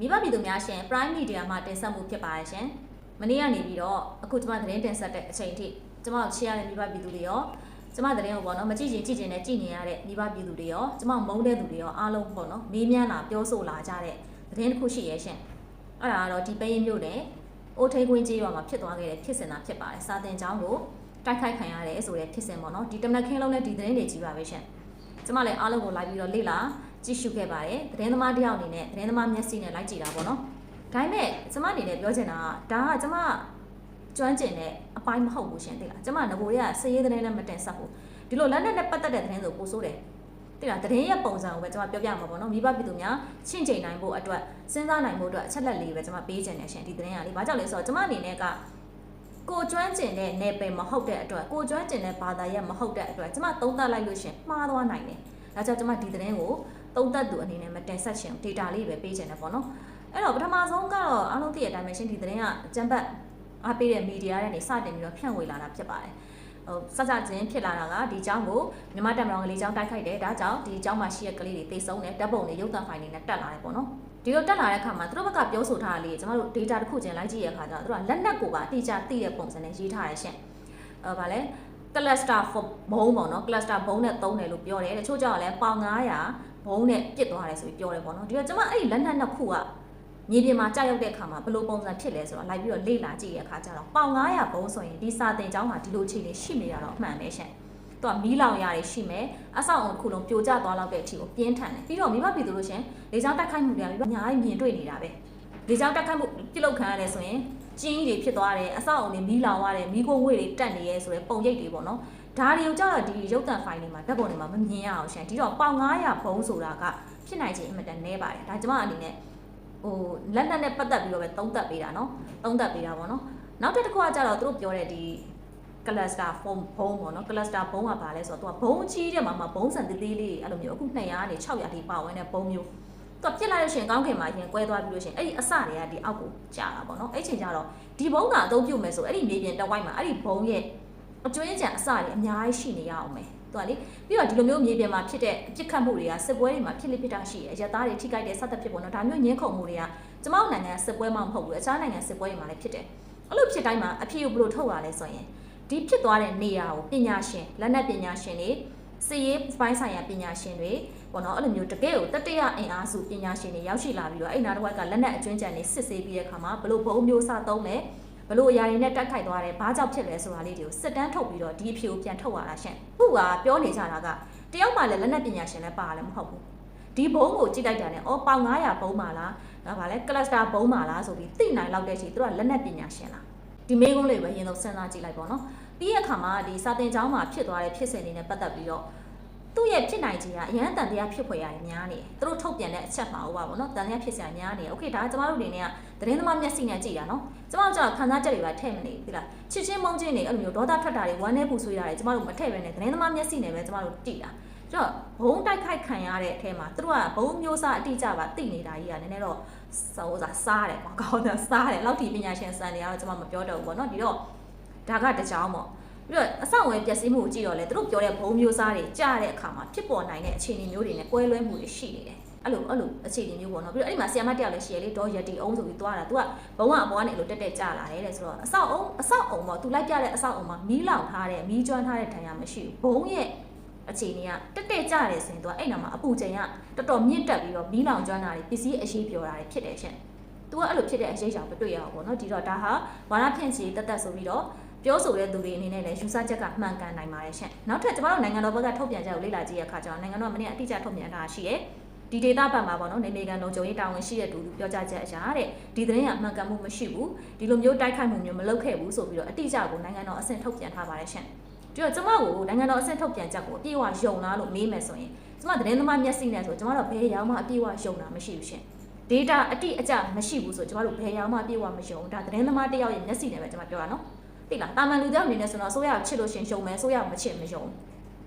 မိဘပြည်သူများရှင် Prime Media မှာတင်ဆက်မှုဖြစ်ပါတယ်ရှင်။မနေ့ကနေပြီးတော့အခုကျွန်မသတင်းတင်ဆက်တဲ့အချိန်ထိကျွန်မကိုချစ်ရတဲ့မိဘပြည်သူတွေရောကျွန်မသတင်းကိုပေါ့နော်မကြည့်ရင်ကြည့်ရင်လည်းကြည့်နေရတဲ့မိဘပြည်သူတွေရောကျွန်မမုန်းတဲ့သူတွေရောအားလုံးပေါ့နော်မေးမြန်းလာပြောဆိုလာကြတဲ့သတင်းတစ်ခုရှိရဲ့ရှင်။အဲ့ဒါကတော့ဒီပရင်မြို့နယ်အိုးထိန်ကွင်းကြီးရွာမှာဖြစ်သွားခဲ့တဲ့ဖြစ်စဉ်သာဖြစ်ပါတယ်။စာတင်ကျောင်းကိုတိုက်ခိုက်ခံရတယ်ဆိုတဲ့ဖြစ်စဉ်ပေါ့နော်ဒီတမနက်ခင်းလုံးနဲ့ဒီသတင်းတွေကြီးပါပဲရှင်။ကျွန်မလည်းအားလုံးကိုလိုက်ပြီးတော့လေ့လာ ကြည့်ရှုခဲ့ပါတယ်သတင်းသမားတစ်ယောက်အနေနဲ့သတင်းသမားမျက်စိနဲ့လိုက်ကြည့်တာပေါ့နော်ဒါပေမဲ့ကျွန်မအနေနဲ့ပြောချင်တာကဒါကကျွန်မကျွမ်းကျင်တဲ့အပိုင်းမဟုတ်ဘူးရှင်သိလားကျွန်မငကိုတွေကစရေးသတင်းနဲ့မတင်ဆက်ဘူးဒီလိုလက်နက်နဲ့ပတ်သက်တဲ့သတင်းဆိုပို့ဆိုးတယ်သိလားသတင်းရဲ့ပုံစံကိုပဲကျွန်မပြောပြမှာပေါ့နော်မိဘပြည်သူများချင့်ချိန်နိုင်ဖို့အတွက်စဉ်းစားနိုင်ဖို့အတွက်အချက်လက်လေးပဲကျွန်မပေးချင်တယ်ရှင်ဒီသတင်းကလေဘာကြောင့်လဲဆိုတော့ကျွန်မအနေနဲ့ကကိုကျွမ်းကျင်တဲ့နယ်ပယ်မဟုတ်တဲ့အတွက်ကိုကျွမ်းကျင်တဲ့ဘာသာရပ်မဟုတ်တဲ့အတွက်ကျွန်မသုံးသပ်လိုက်လို့ရှင်မှားသွားနိုင်တယ်ဒါကြောင့်ကျွန်မဒီသတင်းကို သုံးသပ်သူအနေနဲ့မတင်ဆက်ရှင် data လေးပဲပေးချင်တယ်ပေါ့နော်အဲ့တော့ပထမဆုံးကတော့အားလုံးသိတဲ့အတိုင်းပဲရှင်ဒီသတင်းကအကြံပတ်အားပေးတဲ့မီဒီယာတွေကနေစတင်ပြီးတော့ဖြန့်ဝေလာတာဖြစ်ပါတယ်ဟိုစစချင်းဖြစ်လာတာကဒီเจ้าကိုမြန်မာတပ်မတော်ကလေးเจ้าတိုက်ခိုက်တယ်ဒါကြောင့်ဒီเจ้าမှာရှိတဲ့ကလေးတွေတိတ်ဆုံးတယ်တပ်ပုံတွေရုပ်သံဖိုင်တွေနဲ့တက်လာတယ်ပေါ့နော်ဒီလိုတက်လာတဲ့အခါမှာသူတို့ဘက်ကပြောဆိုထားတာလေးကျွန်တော်တို့ data တစ်ခုချင်းလိုက်ကြည့်ရခါကျတော့သူတို့ကလက်နက်ကိုပါအတိအကျသိတဲ့ပုံစံနဲ့ရေးထားတယ်ရှင်အဲဗာလဲ cluster ဘုံပေါ့နော် cluster ဘုံနဲ့သုံးတယ်လို့ပြောတယ်တချို့ကြောင့်လည်းပေါင်900 ဘုံနဲ့ပြစ်သွားတယ်ဆိုပြီးပြောတယ်ပေါ့နော်ဒီတော့ကျွန်မအဲ့ဒီလက်နက်နှစ်ခုကမြေပြင်မှာကြာရောက်တဲ့အခါမှာဘယ်လိုပုံစံဖြစ်လဲဆိုတော့လိုက်ပြီးတော့လေ့လာကြည့်ရအခါကျတော့ပေါင်900ဘုံဆိုရင်ဒီစာတင်ကျောင်းမှာဒီလိုအခြေအနေရှိနေတာတော့အမှန်ပဲရှင်သူကမီးလောင်ရတွေရှိမယ်အဆောက်အုံတစ်ခုလုံးပြိုကျသွားလောက်တဲ့အထိကိုပြင်းထန်တယ်ပြီးတော့မိဘပြည်သူလို့ရှင်လေကြောင်းတိုက်ခိုက်မှုတွေကမိဘအများကြီးမြင်တွေ့နေတာပဲလေကြောင်းတိုက်ခိုက်မှုပြုလုပ်ခံရတယ်ဆိုရင်ကျင်းကြီးတွေဖြစ်သွားတယ်အဆောက်အုံတွေမီးလောင်ရတယ်မီးခိုးငွေတွေတက်နေရဲဆိုတဲ့ပုံရိပ်တွေပေါ့နော် ဒါတွေကိုကြောက်တော့ဒီရုပ်သံဖိုင်တွေမှာဓာတ်ပုံတွေမှာမမြင်ရအောင်ရှင်ဒီတော့ပေါင်900ဘုံဆိုတာကဖြစ်နိုင်ခြင်းအမှန်တန်နဲပါတယ်ဒါကျွန်မအနေနဲ့ဟိုလက်နက်နဲ့ပတ်သက်ပြီးတော့ပဲသုံးသပ်ပေးတာနော်သုံးသပ်ပေးတာပေါ့နော်နောက်တစ်ခုကကြတော့သူတို့ပြောတဲ့ဒီ cluster form ဘုံပေါ့နော် cluster ဘုံကဘာလဲဆိုတော့သူကဘုံအကြီးတဲ့မှာမှာဘုံစံသေးသေးလေးအဲ့လိုမျိုးအခု200ကနေ600ထိပါဝင်တဲ့ဘုံမျိုးသူကပြစ်လိုက်လို့ရှိရင်ကောင်းခင်မှာရင်ကွဲသွားပြီးလို့ရှိရင်အဲ့ဒီအစတွေကဒီအောက်ကိုကြာတာပေါ့နော်အဲ့ချိန်ကျတော့ဒီဘုံကအသုံးပြုမယ်ဆိုအဲ့ဒီမြေပြင်တစ်ဝိုက်မှာအဲ့ဒီဘုံရဲ့ အကျွင်းကြံအစတွေအများကြီးရှိနေရအောင်မယ်သူကလေပြီးတော့ဒီလိုမျိုးမြေပြင်မှာဖြစ်တဲ့အပြစ်ခတ်မှုတွေကစစ်ပွဲတွေမှာဖြစ်လိဖြစ်တာရှိတယ်အရသားတွေထိခိုက်တဲ့ဆက်သက်ဖြစ်ပေါ်တော့ဒါမျိုးညှင်းခုန်မှုတွေကကျမတို့နိုင်ငံစစ်ပွဲမှမဟုတ်ဘူးအခြားနိုင်ငံစစ်ပွဲတွေမှာလည်းဖြစ်တယ်အဲ့လိုဖြစ်တိုင်းမှာအဖြစ်ကိုဘယ်လိုထုတ်ရလဲဆိုရင်ဒီဖြစ်သွားတဲ့နေရာကိုပညာရှင်လက်နက်ပညာရှင်တွေစည်ရေးပိုင်းဆိုင်ရာပညာရှင်တွေပေါ့နော်အဲ့လိုမျိုးတကယ်ကိုတတိယအင်အားစုပညာရှင်တွေရောက်ရှိလာပြီးတော့အဲ့နာတစ်ဝက်ကလက်နက်အကျွမ်းကြံတွေစစ်ဆေးပြီးတဲ့အခါမှာဘလို့ဘုံမျိုးစသုံးလဲ ဘလို့အရာတွေနဲ့တက်ခိုက်သွားတယ်ဘာကြောင့်ဖြစ်လဲဆိုတာလေးတွေကိုစစ်တမ်းထုတ်ပြီးတော့ဒီအဖြေကိုပြန်ထုတ်ရတာရှင့်ခုကပြောနေကြတာကတယောက်မှလည်းလက်နက်ပညာရှင်လည်းပါလည်းမဟုတ်ဘူးဒီဘုံကိုကြည့်လိုက်တာနဲ့အော်ပေါင်900ဘုံပါလားဒါပါလဲကလစတာဘုံပါလားဆိုပြီးသိနိုင်လောက်တဲ့အချိန်သူကလက်နက်ပညာရှင်လားဒီမေးခွန်းလေးပဲရင်ဆုံးစဉ်းစားကြည့်လိုက်ပေါ့နော်ပြီးရခါမှာဒီစာတင်ကျောင်းမှာဖြစ်သွားတဲ့ဖြစ်စဉ်တွေနဲ့ပတ်သက်ပြီးတော့ သူ့ရဲ့ဖြစ်နိုင်ခြင်းကအရန်တန်တရားဖြစ်ဖွယ်ရတယ်များနေတယ်သူတို့ထုတ်ပြန်တဲ့အချက်မှာဟောပါဘောနော်တန်တရားဖြစ်စရာများနေတယ်โอเคဒါကကျမတို့အနေနဲ့ကသတင်းသမားမျက်စိနဲ့ကြည့်တာနော်ကျမတို့ကျတော့ခံစားချက်တွေပါထည့်မနေဘူးလားချစ်ချင်းမုန်းချင်းတွေအဲ့လိုမျိုးဒေါသထွက်တာတွေဝမ်းနည်းပူဆွေးတာတွေကျမတို့မထည့်ပဲနဲ့သတင်းသမားမျက်စိနဲ့ပဲကျမတို့ကြည့်တာကျတော့ဘုံတိုက်ခိုက်ခံရတဲ့အထဲမှာသူတို့ကဘုံမျိုးစားအတိအကျပါသိနေတာကြီးကနည်းနည်းတော့စိုးစားစားတယ်ပေါ့ကောင်းတယ်စားတယ်လောက်ထိပညာရှင်စံတွေကတော့ကျမမပြောတော့ဘူးပေါ့နော်ဒီတော့ဒါကတကြောင်ပေါ့ ပြီးတော့အဆောက်အအုံပျက်စီးမှုကိုကြည့်တော့လေသူတို့ပြောတဲ့ဘုံမျိုးစားတွေကြားတဲ့အခါမှာဖြစ်ပေါ်နိုင်တဲ့အခြေအနေမျိုးတွေနဲ့ကွဲလွဲမှုတွေရှိနေတယ်အဲ့လိုအဲ့လိုအခြေအနေမျိုးပေါ့နော်ပြီးတော့အဲ့ဒီမှာဆီယမတယောက်လည်းရှိရလေဒေါ်ရတီအောင်ဆိုပြီးသွားတာသူကဘုံကအပေါ်ကနေအဲ့လိုတက်တက်ကြလာတယ်တဲ့ဆိုတော့အဆောက်အုံအဆောက်အုံပေါ့သူလိုက်ပြတဲ့အဆောက်အုံမှာမီးလောင်ထားတဲ့မီးကျွမ်းထားတဲ့ဒဏ်ရာမရှိဘူးဘုံရဲ့အခြေအနေကတက်တက်ကြတယ်ဆိုရင်သူကအဲ့နာမှာအပူချိန်ကတော်တော်မြင့်တက်ပြီးတော့မီးလောင်ကျွမ်းတာတွေပစ္စည်းအရှိပြောတာတွေဖြစ်တယ်ရှင်သူကအဲ့လိုဖြစ်တဲ့အရေးကြောင့်မတွေ့ရအောင်ပေါ့နော်ဒီတော့ဒါဟာဝါရဖြန့်ချီတက်တက်ဆိုပြီးတော့ ပြောဆိုတဲ့သူတွေအနေနဲ့လည်းယူဆချက်ကမှန်ကန်နိုင်ပါတယ်ရှင်နောက်ထပ်ကျမတို့နိုင်ငံတော်ဘက်ကထုတ်ပြန်ချက်ကိုလေ့လာကြည့်ရခါကျတော့နိုင်ငံတော်ကမနေ့အတိအကျထုတ်ပြန်တာရှိတယ်ဒီဒေတာဘက်မှာပေါ့နော်နေမေကန်လုံခြုံရေးတာဝန်ရှိတဲ့သူပြောကြားချက်အရာတဲ့ဒီသတင်းကမှန်ကန်မှုမရှိဘူးဒီလိုမျိုးတိုက်ခိုက်မှုမျိုးမလုပ်ခဲ့ဘူးဆိုပြီးတော့အတိအကျကိုနိုင်ငံတော်အဆင့်ထုတ်ပြန်ထားပါတယ်ရှင်ဒီတော့ကျမကိုနိုင်ငံတော်အဆင့်ထုတ်ပြန်ချက်ကိုအပြည့်အဝယုံလားလို့မေးမယ်ဆိုရင်ကျမသတင်းသမားမျက်စိနဲ့ဆိုကျမတို့ဘယ်ရောက်မှအပြည့်အဝယုံတာမရှိဘူးရှင် data အတိအကျမရှိဘူးဆိုကျမတို့ဘယ်ရောက်မှအပြည့်အဝမယုံဒါသတင်းသမားတစ်ယောက်ရဲ့မျက်စိနဲ့ပဲကျမပြောတာနော် သိလားတာမန်လူကြောင့်အနေနဲ့ဆိုတော့ဆိုရချစ်လို့ရှင်ရှုံမယ်ဆိုရမချစ်မယုံ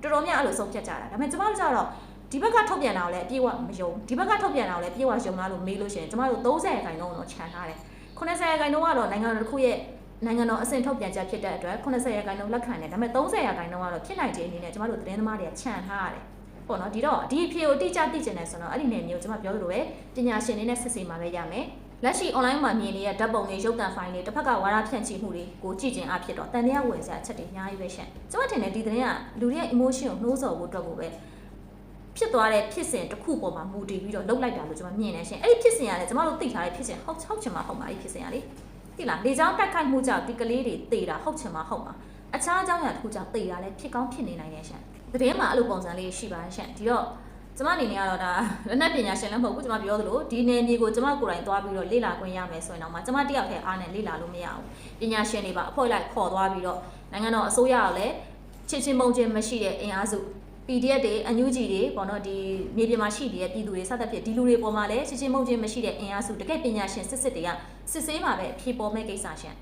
တော်တော်များအဲ့လိုဆုံးဖြတ်ကြတာဒါပေမဲ့ကျမတို့ကြတော့ဒီဘက်ကထုတ်ပြန်တာကိုလည်းအပြည့်အဝမယုံဒီဘက်ကထုတ်ပြန်တာကိုလည်းအပြည့်အဝယုံလားလို့မေးလို့ရှိရင်ကျမတို့30ရာခိုင်နှုန်းတော့ခြံထားတယ်90ရာခိုင်နှုန်းကတော့နိုင်ငံတော်တစ်ခုရဲ့နိုင်ငံတော်အဆင့်ထုတ်ပြန်ချက်ဖြစ်တဲ့အတွက်80ရာခိုင်နှုန်းလက်ခံတယ်ဒါပေမဲ့30ရာခိုင်နှုန်းကတော့ဖြစ်နိုင်ခြင်းအနေနဲ့ကျမတို့သတင်းသမားတွေကခြံထားရတယ်ပေါ့နော်ဒီတော့ဒီအဖြေကိုတိကျသိကျင်တယ်ဆိုတော့အဲ့ဒီနယ်မျိုးကျွန်မပြောသလိုပဲပညာရှင်တွေနဲ့ဆက်စေမှာပဲရမယ် လက်ရှိ online မှာမြင်နေတဲ့ဓာတ်ပုံတွေရုပ်သံဖိုင်တွေတစ်ဖက်ကဝါဒဖြန့်ချိမှုတွေကိုကြည့်ကျင်အဖြစ်တော့တန်တရားဝင်စရာအချက်တွေအများကြီးပဲရှင့်ကျွန်မထင်တယ်ဒီသတင်းကလူတွေရဲ့ emotion ကိုနှိုးဆော်ဖို့အတွက်ကိုပဲဖြစ်သွားတဲ့ဖြစ်စဉ်တစ်ခုပေါ်မှာမူတည်ပြီးတော့လှုပ်လိုက်တာလို့ကျွန်မမြင်နေရှင်အဲ့ဒီဖြစ်စဉ်ကလည်းကျွန်မတို့သိထားတဲ့ဖြစ်စဉ်ဟုတ်ဟုတ်ချင်မှဟုတ်မှာအဲ့ဒီဖြစ်စဉ်ကလေသိလားလေချောင်းတိုက်ခိုက်မှုကြောင့်ဒီကလေးတွေတေတာဟုတ်ချင်မှဟုတ်မှာအခြားအကြောင်းအရာတစ်ခုကြောင့်တေတာလည်းဖြစ်ကောင်းဖြစ်နေနိုင်တယ်ရှင်သတင်းမှာအဲ့လိုပုံစံလေးရှိပါတယ်ရှင်ဒီတော့ ကျမအနေနဲ့ကတော့ဒါလက်နက်ပညာရှင်လည်းမဟုတ်ဘူးကျမပြောသလိုဒီနယ်မြေကိုကျမကိုယ်တိုင်သွားပြီးတော့လေ့လာခွင့်ရမယ်ဆိုရင်တော့မှကျမတယောက်တည်းအားနဲ့လေ့လာလို့မရဘူးပညာရှင်တွေပါအဖွဲ့လိုက်ခေါ်သွားပြီးတော့နိုင်ငံတော်အစိုးရကလည်းချစ်ချင်းမုန်းချင်းမရှိတဲ့အင်အားစု PDF တွေအန်ယူဂျီတွေပေါ့နော်ဒီမြေပြင်မှာရှိနေတဲ့ပြည်သူတွေစသဖြင့်ဒီလူတွေပေါ်မှာလည်းချစ်ချင်းမုန်းချင်းမရှိတဲ့အင်အားစုတကယ်ပညာရှင်စစ်စစ်တွေကစစ်ဆေးမှာပဲအဖြေပေါ်မဲ့ကိစ္စရှင်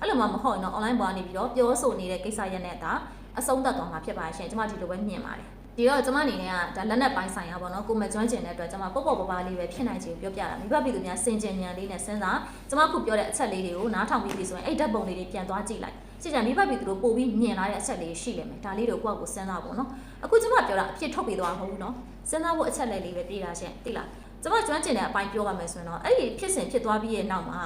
အဲ့လိုမှမဟုတ်ရင်တော့ online ပေါ်ကနေပြီးတော့ပြောဆိုနေတဲ့ကိစ္စရက်နဲ့တာအဆုံးသတ်သွားမှာဖြစ်ပါရှင်ကျွန်မဒီလိုပဲမြင်ပါတယ် ဒီတော့ကျွန်မအနေနဲ့ကဒါလက်နက်ပိုင်းဆိုင်ရာပေါ့နော်ကိုမကျွမ်းကျင်တဲ့အတွက်ကျွန်မပေါ့ပေါ့ပါပါလေးပဲဖြစ်နိုင်ချေပြောပြတာမိဘပြည်သူများစင်ကြင်ဉာဏ်လေးနဲ့စဉ်းစားကျွန်မခုပြောတဲ့အချက်လေးတွေကိုနားထောင်ပြီးပြီဆိုရင်အဲ့ဓာတ်ပုံလေးတွေပြန်သွားကြည့်လိုက်ကြည့်ကြမိဘပြည်သူတို့ပို့ပြီးမြင်လာတဲ့အချက်လေးရှိလိမ့်မယ်ဒါလေးတွေကိုကိုယ့်ကိုစဉ်းစားပေါ့နော်အခုကျွန်မပြောတာအဖြစ်ထုတ်ပြီးသွားမှာမဟုတ်ဘူးနော်စဉ်းစားဖို့အချက်လေးလေးပဲပြေးတာရှင်သိလားကျွန်မကျွမ်းကျင်တဲ့အပိုင်းပြောပါမယ်ဆိုရင်တော့အဲ့ဒီဖြစ်စဉ်ဖြစ်သွားပြီးရဲ့နောက်မှာ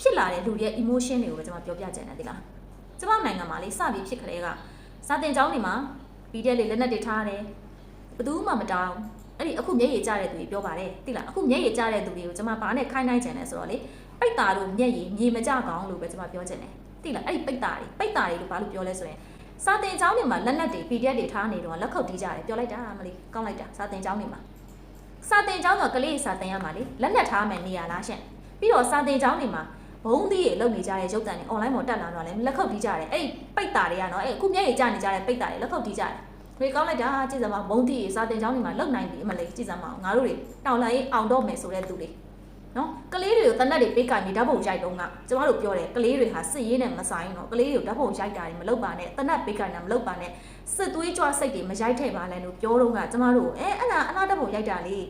ဖြစ်လာတဲ့လူတွေရဲ့ emotion တွေကိုပဲကျွန်မပြောပြချင်တယ်သိလားကျွန်မနိုင်ငံမှာလေစပြီးဖြစ်ခရဲကစာတင်ကျောင်းတွေမှာ PDF လေးလက်နက်တွေထားတယ်ဘယ်သူမှမတောင်းအဲ့ဒီအခုမျက်ရည်ကျတဲ့သူတွေပြောပါတယ်သိလားအခုမျက်ရည်ကျတဲ့သူတွေကိုကျွန်မဘာနဲ့ခိုင်းနိုင်ကြတယ်ဆိုတော့လေပိတ်တာတို့မျက်ရည်မြေမကြကောင်းလို့ပဲကျွန်မပြောချင်တယ်သိလားအဲ့ဒီပိတ်တာတွေပိတ်တာတွေလို့ဘာလို့ပြောလဲဆိုရင်စာတင်ကျောင်းတွေမှာလက်နက်တွေ PDF တွေထားနေတော့လက်ခုပ်တီးကြတယ်ပြောလိုက်တာမလေးကောင်းလိုက်တာစာတင်ကျောင်းတွေမှာစာတင်ကျောင်းကကလေးစာတင်ရမှာလေလက်နက်ထားမယ်နေရလားရှင့်ပြီးတော့စာတင်ကျောင်းတွေမှာ ဘုံသီးရေလုံနေကြတဲ့ရုပ်တံတွေ online ပေါ်တက်လာတော့လဲလက်ခုပ်တီးကြတယ်အဲ့ပိတ်တာတွေကနော်အဲ့အခုမျက်ရည်ကျနေကြတဲ့ပိတ်တာတွေလက်ခုပ်တီးကြတယ်ခွေကောင်းလိုက်တာကြည့်စမ်းပါဘုံသီးရေစာတင်ကျောင်းတွေမှာလုံနိုင်ပြီအမလေးကြည့်စမ်းပါငါတို့တွေတောင်လိုက်ရေးအောင်တော့မယ်ဆိုတဲ့သူတွေနော်ကလေးတွေကိုတနက်တွေပေးကင်ပြီးဓာတ်ပုံရိုက်တော့ကကျမတို့ပြောတယ်ကလေးတွေဟာစစ်ရေးနဲ့မဆိုင်တော့ကလေးတွေကိုဓာတ်ပုံရိုက်တာတွေမလုပ်ပါနဲ့တနက်ပေးကင်တာမလုပ်ပါနဲ့စစ်သွေးကြွစိတ်တွေမရိုက်ထည့်ပါနဲ့လို့ပြောတော့ကကျမတို့အဲအဲ့ဒါအလားဓာတ်ပုံရိုက်တာလေက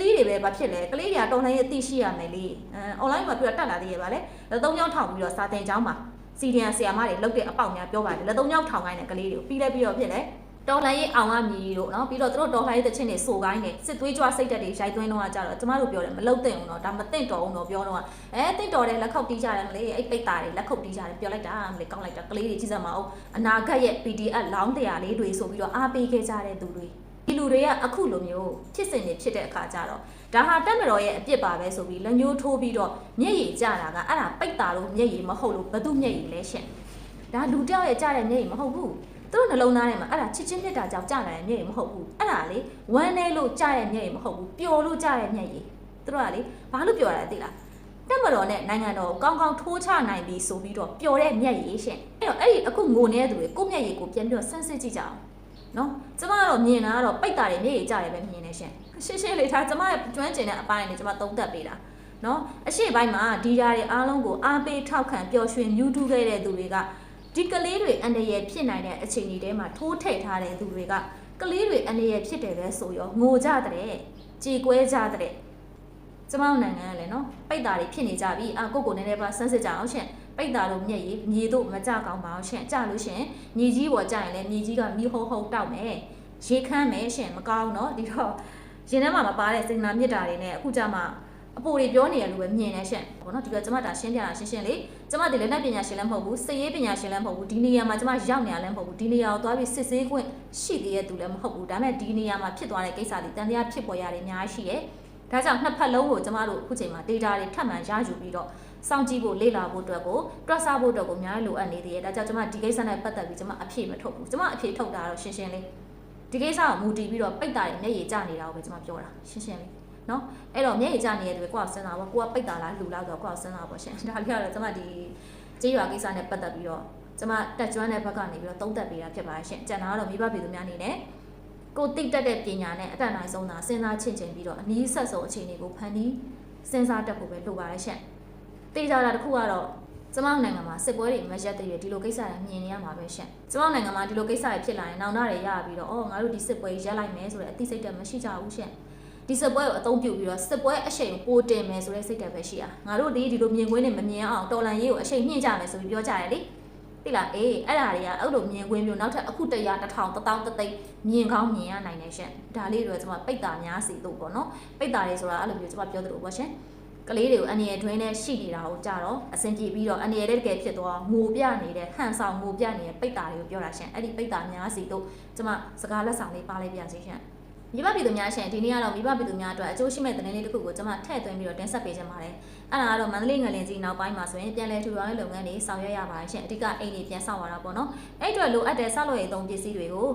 လေးတွေပဲဘာဖြစ်လဲကလေးတွေကတော်လိုင်းရဲ့သိရှိရမယ်လေအဲ online မှာပြတော့တက်လာသေးရပါလေလက်သုံးချောင်းထောင်ပြီးတော့စာတင်ကျောင်းမှာစီဒီအန်ဆီယာမတွေလုတ်တဲ့အပေါက်များပြောပါတယ်လက်သုံးချောင်းထောင်ခိုင်းတဲ့ကလေးတွေကိုပြီးလဲပြီးတော့ဖြစ်လဲတော်လိုင်းရေးအောင်ကမြည်တို့နော်ပြီးတော့သူတို့တော်လိုင်းရေးတချင်းတွေစိုးကိုင်းနေစစ်သွေးကြွစိတ်တက်တွေရိုက်သွင်းတော့ကကြတော့ကျမတို့ပြောတယ်မလုတ်တဲ့အောင်တော့ဒါမသိတော့အောင်တော့ပြောတော့အဲသိတော်တယ်လက်ခုပ်တီးကြတယ်မလေးအဲ့ပိတ်တာတွေလက်ခုပ်တီးကြတယ်ပြောလိုက်တာမလေးကောင်းလိုက်တာကလေးတွေကြည့်စမ်းမအောင်အနာဂတ်ရဲ့ PDF လောင်းတရားလေးတွေဆိုပြီးတော့အားပေးခဲ့ကြတဲ့သူတွေ ဒီလူတွေကအခုလိုမျိုးဖြစ်စဉ်တွေဖြစ်တဲ့အခါကျတော့ဒါဟာတက်မတော်ရဲ့အပြစ်ပါပဲဆိုပြီးလက်ညှိုးထိုးပြီးတော့မျက်ရည်ကျတာကအဲ့ဒါပိတ်တာလို့မျက်ရည်မဟုတ်လို့ဘသူမျက်ရည်လဲရှင်ဒါလူတယောက်ရဲ့ကျတဲ့မျက်ရည်မဟုတ်ဘူးသူတို့နှလုံးသားထဲမှာအဲ့ဒါချစ်ချင်းမြတ်တာကြောင့်ကြာလာတဲ့မျက်ရည်မဟုတ်ဘူးအဲ့ဒါလေဝမ်းနေလို့ကြာတဲ့မျက်ရည်မဟုတ်ဘူးပျော်လို့ကြာတဲ့မျက်ရည်သူတို့ကလေဘာလို့ပျော်ရလဲသိလားတက်မတော်နဲ့နိုင်ငံတော်ကိုကောင်းကောင်းထိုးချနိုင်ပြီဆိုပြီးတော့ပျော်တဲ့မျက်ရည်ရှင်အဲ့တော့အဲ့ဒီအခုငိုနေတဲ့သူတွေကိုမျက်ရည်ကိုပြန်ပြီးတော့ဆန်းစစ်ကြည့်ကြအောင် နော်ကျမကတော့မြင်တာကတော့ပိတ်တာတွေမျက်ရည်ကြာတယ်ပဲမြင်နေရှင်ရှင်းရှင်းလေးထားကျမရဲ့ကျွမ်းကျင်တဲ့အပိုင်းနဲ့ကျမသုံးသပ်ပေးတာနော်အရှိပိုင်းမှာဒီဓာတ်တွေအားလုံးကိုအားပေးထောက်ခံပျော်ရွှင်မြူးထူးခဲ့တဲ့သူတွေကဒီကလေးတွေအန္တရာယ်ဖြစ်နိုင်တဲ့အခြေအနေတွေမှာထိုးထည့်ထားတဲ့သူတွေကကလေးတွေအန္တရာယ်ဖြစ်တယ်ပဲဆိုရောငိုကြတဲ့ကြေကွဲကြတဲ့ကျမတို့နိုင်ငံကလည်းနော်ပိတ်တာတွေဖြစ်နေကြပြီအာကိုကိုနည်းနည်းပါဆန်းစစ်ကြအောင်ရှင် ပိတ်တာလို့မျက်ရည်မြေတို့မကြကောင်းပါအောင်ရှင်ကြလို့ရှင်မြေကြီးပေါ်ကြရင်လည်းမြေကြီးကမီးဟုံးဟုံးတောက်မယ်ရေခမ်းမယ်ရှင်မကောင်းတော့ဒီတော့ရင်ထဲမှာမပါတဲ့စိတ်နာမြစ်တာတွေနဲ့အခုကြမှာအပိုတွေပြောနေရလို့ပဲမြင်နေရှင့်ဘောနော်ဒီကကျမဒါရှင်းပြတာရှင်းရှင်းလေးကျမဒီလက်နက်ပညာရှင်လည်းမဟုတ်ဘူးစည်ရေးပညာရှင်လည်းမဟုတ်ဘူးဒီနေရာမှာကျမရောက်နေရလည်းမဟုတ်ဘူးဒီနေရာကိုသွားပြီးစစ်ဆေးခွင့်ရှိသေးတဲ့သူလည်းမဟုတ်ဘူးဒါပေမဲ့ဒီနေရာမှာဖြစ်သွားတဲ့ကိစ္စတွေတန်တရားဖြစ်ပေါ်ရတယ်အများကြီးရှိရဲ့ဒါကြောင့်နှစ်ဖက်လုံးကိုကျမတို့အခုချိန်မှာ data တွေထပ်မံရယူပြီးတော့ စောင့်ကြည့်ဖို့လေ့လာဖို့အတွက်ကိုတွက်ဆဖို့အတွက်ကိုအများကြီးလိုအပ်နေသေးတယ်ဒါကြောင့်ကျမဒီကိစ္စနဲ့ပတ်သက်ပြီးကျမအဖြေမထုတ်ဘူးကျမအဖြေထုတ်တာတော့ရှင်းရှင်းလေးဒီကိစ္စကိုမူတည်ပြီးတော့ပိတ်တာတွေမျက်ရည်ကျနေတာကိုပဲကျမပြောတာရှင်းရှင်းလေးနော်အဲ့တော့မျက်ရည်ကျနေတဲ့သူကိုကစဉ်းစားပါကိုကပိတ်တာလားလူလားဆိုတော့ကိုကစဉ်းစားပါရှင်ဒါလေးကတော့ကျမဒီကြေးရွာကိစ္စနဲ့ပတ်သက်ပြီးတော့ကျမတက်ကျွမ်းတဲ့ဘက်ကနေပြီးတော့သုံးသက်ပေးတာဖြစ်ပါတယ်ရှင်ကျန်တာကတော့မိဘပြည်သူများအနေနဲ့ကိုတိတ်တက်တဲ့ပညာနဲ့အတန်နိုင်ဆုံးသာစဉ်းစားချင့်ချင်ပြီးတော့အနည်းဆက်ဆုံးအခြေအနေကိုဖန်တီးစဉ်းစားတတ်ဖို့ပဲလိုပါတယ်ရှင် တေးကြတာတစ်ခုကတော့ကျမတို့နိုင်ငံမှာစစ်ပွဲတွေမရက်တဲ့ရဒီလိုကိစ္စတွေမြင်နေရမှာပဲရှင်ကျမတို့နိုင်ငံမှာဒီလိုကိစ္စတွေဖြစ်လာရင်နောင်တတွေရပြီးတော့အော်ငါတို့ဒီစစ်ပွဲရက်လိုက်မယ်ဆိုတဲ့အသိစိတ်တက်မရှိကြဘူးရှင်ဒီစစ်ပွဲကိုအသုံးပြုပြီးတော့စစ်ပွဲအရှိန်ပိုတင်မယ်ဆိုတဲ့စိတ်တက်ပဲရှိတာငါတို့ဒီဒီလိုမြင်ကွင်းနဲ့မမြင်အောင်တော်လန်ရေးကိုအရှိန်မြင့်ကြမယ်ဆိုပြီးပြောကြတယ်လေသိလားအေးအဲ့ဒါတွေကအဲ့လိုမြင်ကွင်းမျိုးနောက်ထပ်အခု100 1000 1000တသိန်းမြင်ကောင်းမြင်ရနိုင်တယ်ရှင်ဒါလေးတွေကျွန်မပိတ်တာများစီတို့ပေါ့နော်ပိတ်တာတွေဆိုတာအဲ့လိုမျိုးကျွန်မပြောသလိုပေါ့ရှင် ကလေးတွေကိုအနေရတွင်းနဲ့ရှိနေတာကိုကြတော့အဆင်ပြေပြီးတော့အနေရတဲ့တကယ်ဖြစ်သွားငိုပြနေတဲ့ဟန်ဆောင်ငိုပြနေတဲ့ပိတ်တာတွေကိုပြောတာရှင်အဲ့ဒီပိတ်တာများစီတို့ကျွန်မစကားလက်ဆောင်လေးပါလိုက်ပြစီရှင်မိဘပြည်သူများရှင်ဒီနေ့ကတော့မိဘပြည်သူများအတွက်အကျိုးရှိမဲ့သတင်းလေးတစ်ခုကိုကျွန်မထည့်သွင်းပြီးတော့တင်ဆက်ပေးချင်ပါတယ်။အဲ့ဒါကတော့မန္တလေးငလင်ကြီးနောက်ပိုင်းမှာဆိုရင်ပြန်လည်ထူထောင်ရေးလုပ်ငန်းတွေဆောင်ရွက်ရပါတယ်ရှင်။အဓိကအိမ်တွေပြန်ဆောက်ရတာပေါ့နော်။အဲ့အတွက်လိုအပ်တဲ့ဆောက်လုပ်ရေးသုံးပစ္စည်းတွေကို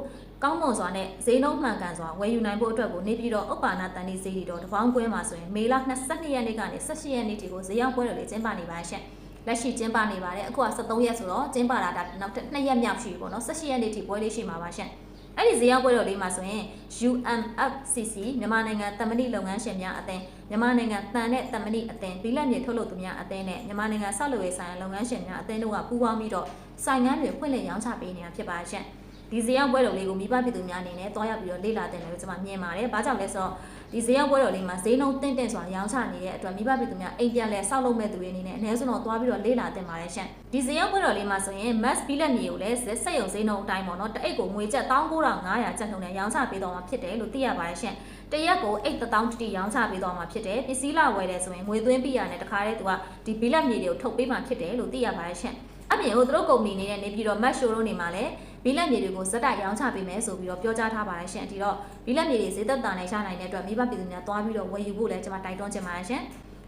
ကောင်းမွန်စွာနဲ့ဈေးနှုန်းမှန်ကန်စွာဝယ်ယူနိုင်ဖို့အတွက်ကိုနေပြီးတော့ဥပ္ပါဏတန်ဒီဈေးတွေတော့တပေါင်းကွဲမှာဆိုရင်မေလ22ရက်နေ့ကနေ18ရက်နေ့ထိကိုဈေးရောက်ပွဲတော်လေးကျင်းပနေပါတယ်ရှင်။လက်ရှိကျင်းပနေပါတယ်အခုက73ရက်ဆိုတော့ကျင်းပတာဒါနောက်ထပ်2ရက်မြောက်ရှိပြီပေါ့နော်18ရက်နေ့ထိပွဲလေးရှိမှာပါရှင်။အဲ့ဒီဈေးရောက်ပွဲတော်လေးမှာဆိုရင် UMFCC မြန်မာနိုင်ငံတမဏိလုပ်ငန်းရှင်များအသင်းမြန်မာနိုင်ငံတန်တဲ့တမဏိအသင်းဘီလက်မြေထုတ်လုပ်သူများအသင်းနဲ့မြန်မာနိုင်ငံဆောက်လုပ်ရေးဆိုင်ရာလုပ်ငန်းရှင်များအသင်းတို့ကပူးပေါင်းပြီးတော့ဆိုင်ငန်းတွေဖွင့်လှစ်ရောင်းချပေးနေတာဖြစ်ပါရှင့် ဒီဈေးရောက်ပွဲတော်လေးကိုမိဘပြည်သူများအနေနဲ့တွားရောက်ပြီးတော့လေ့လာတင်တယ်လို့ကျွန်မမြင်ပါတယ်။ဘာကြောင့်လဲဆိုတော့ဒီဈေးရောက်ပွဲတော်လေးမှာဈေးနှုန်းတင့်တင့်စွာရောင်းချနေတဲ့အတွက်မိဘပြည်သူများအိမ်ပြန်လဲဆောက်လုပ်မဲ့သူတွေအနေနဲ့အနည်းဆုံးတော့တွားပြီးတော့လေ့လာတင်ပါတယ်ရှင့်။ဒီဈေးရောက်ပွဲတော်လေးမှာဆိုရင် mass ဘီလက်မြေကိုလည်းစက်ရုံဈေးနှုန်းအတိုင်းပေါ့နော်။တအိတ်ကိုငွေကျပ်19500ကျပ်နှုန်းနဲ့ရောင်းချပေးတော့မှာဖြစ်တယ်လို့သိရပါတယ်ရှင့်။တရက်ကိုအိတ်1000တိတိရောင်းချပေးတော့မှာဖြစ်တယ်။ပစ္စည်းလာဝယ်တယ်ဆိုရင်ငွေသွင်းပြီးရတဲ့တခါတည်းသူကဒီဘီလက်မြေတွေကိုထုတ်ပေးမှဖြစ်တယ်လို့သိရပါတယ်ရှင့်။အပြင်ကိုသူတို့ကုမ္ပဏီနေနဲ့နေပြီးတော့ match show တို့နေမှာလည်း ဘီလက်မြေတွေကိုဇက်တိုက်ရောင်းချပေးမယ်ဆိုပြီးတော့ပြောကြားထားပါတယ်ရှင်ဒီတော့ဘီလက်မြေတွေဈေးသက်သာနဲ့ရနိုင်တဲ့အတွက်မိဘပြည်သူများသွားပြီးတော့ဝယ်ယူဖို့လည်းကျွန်မတိုက်တွန်းချင်ပါတယ်ရှင်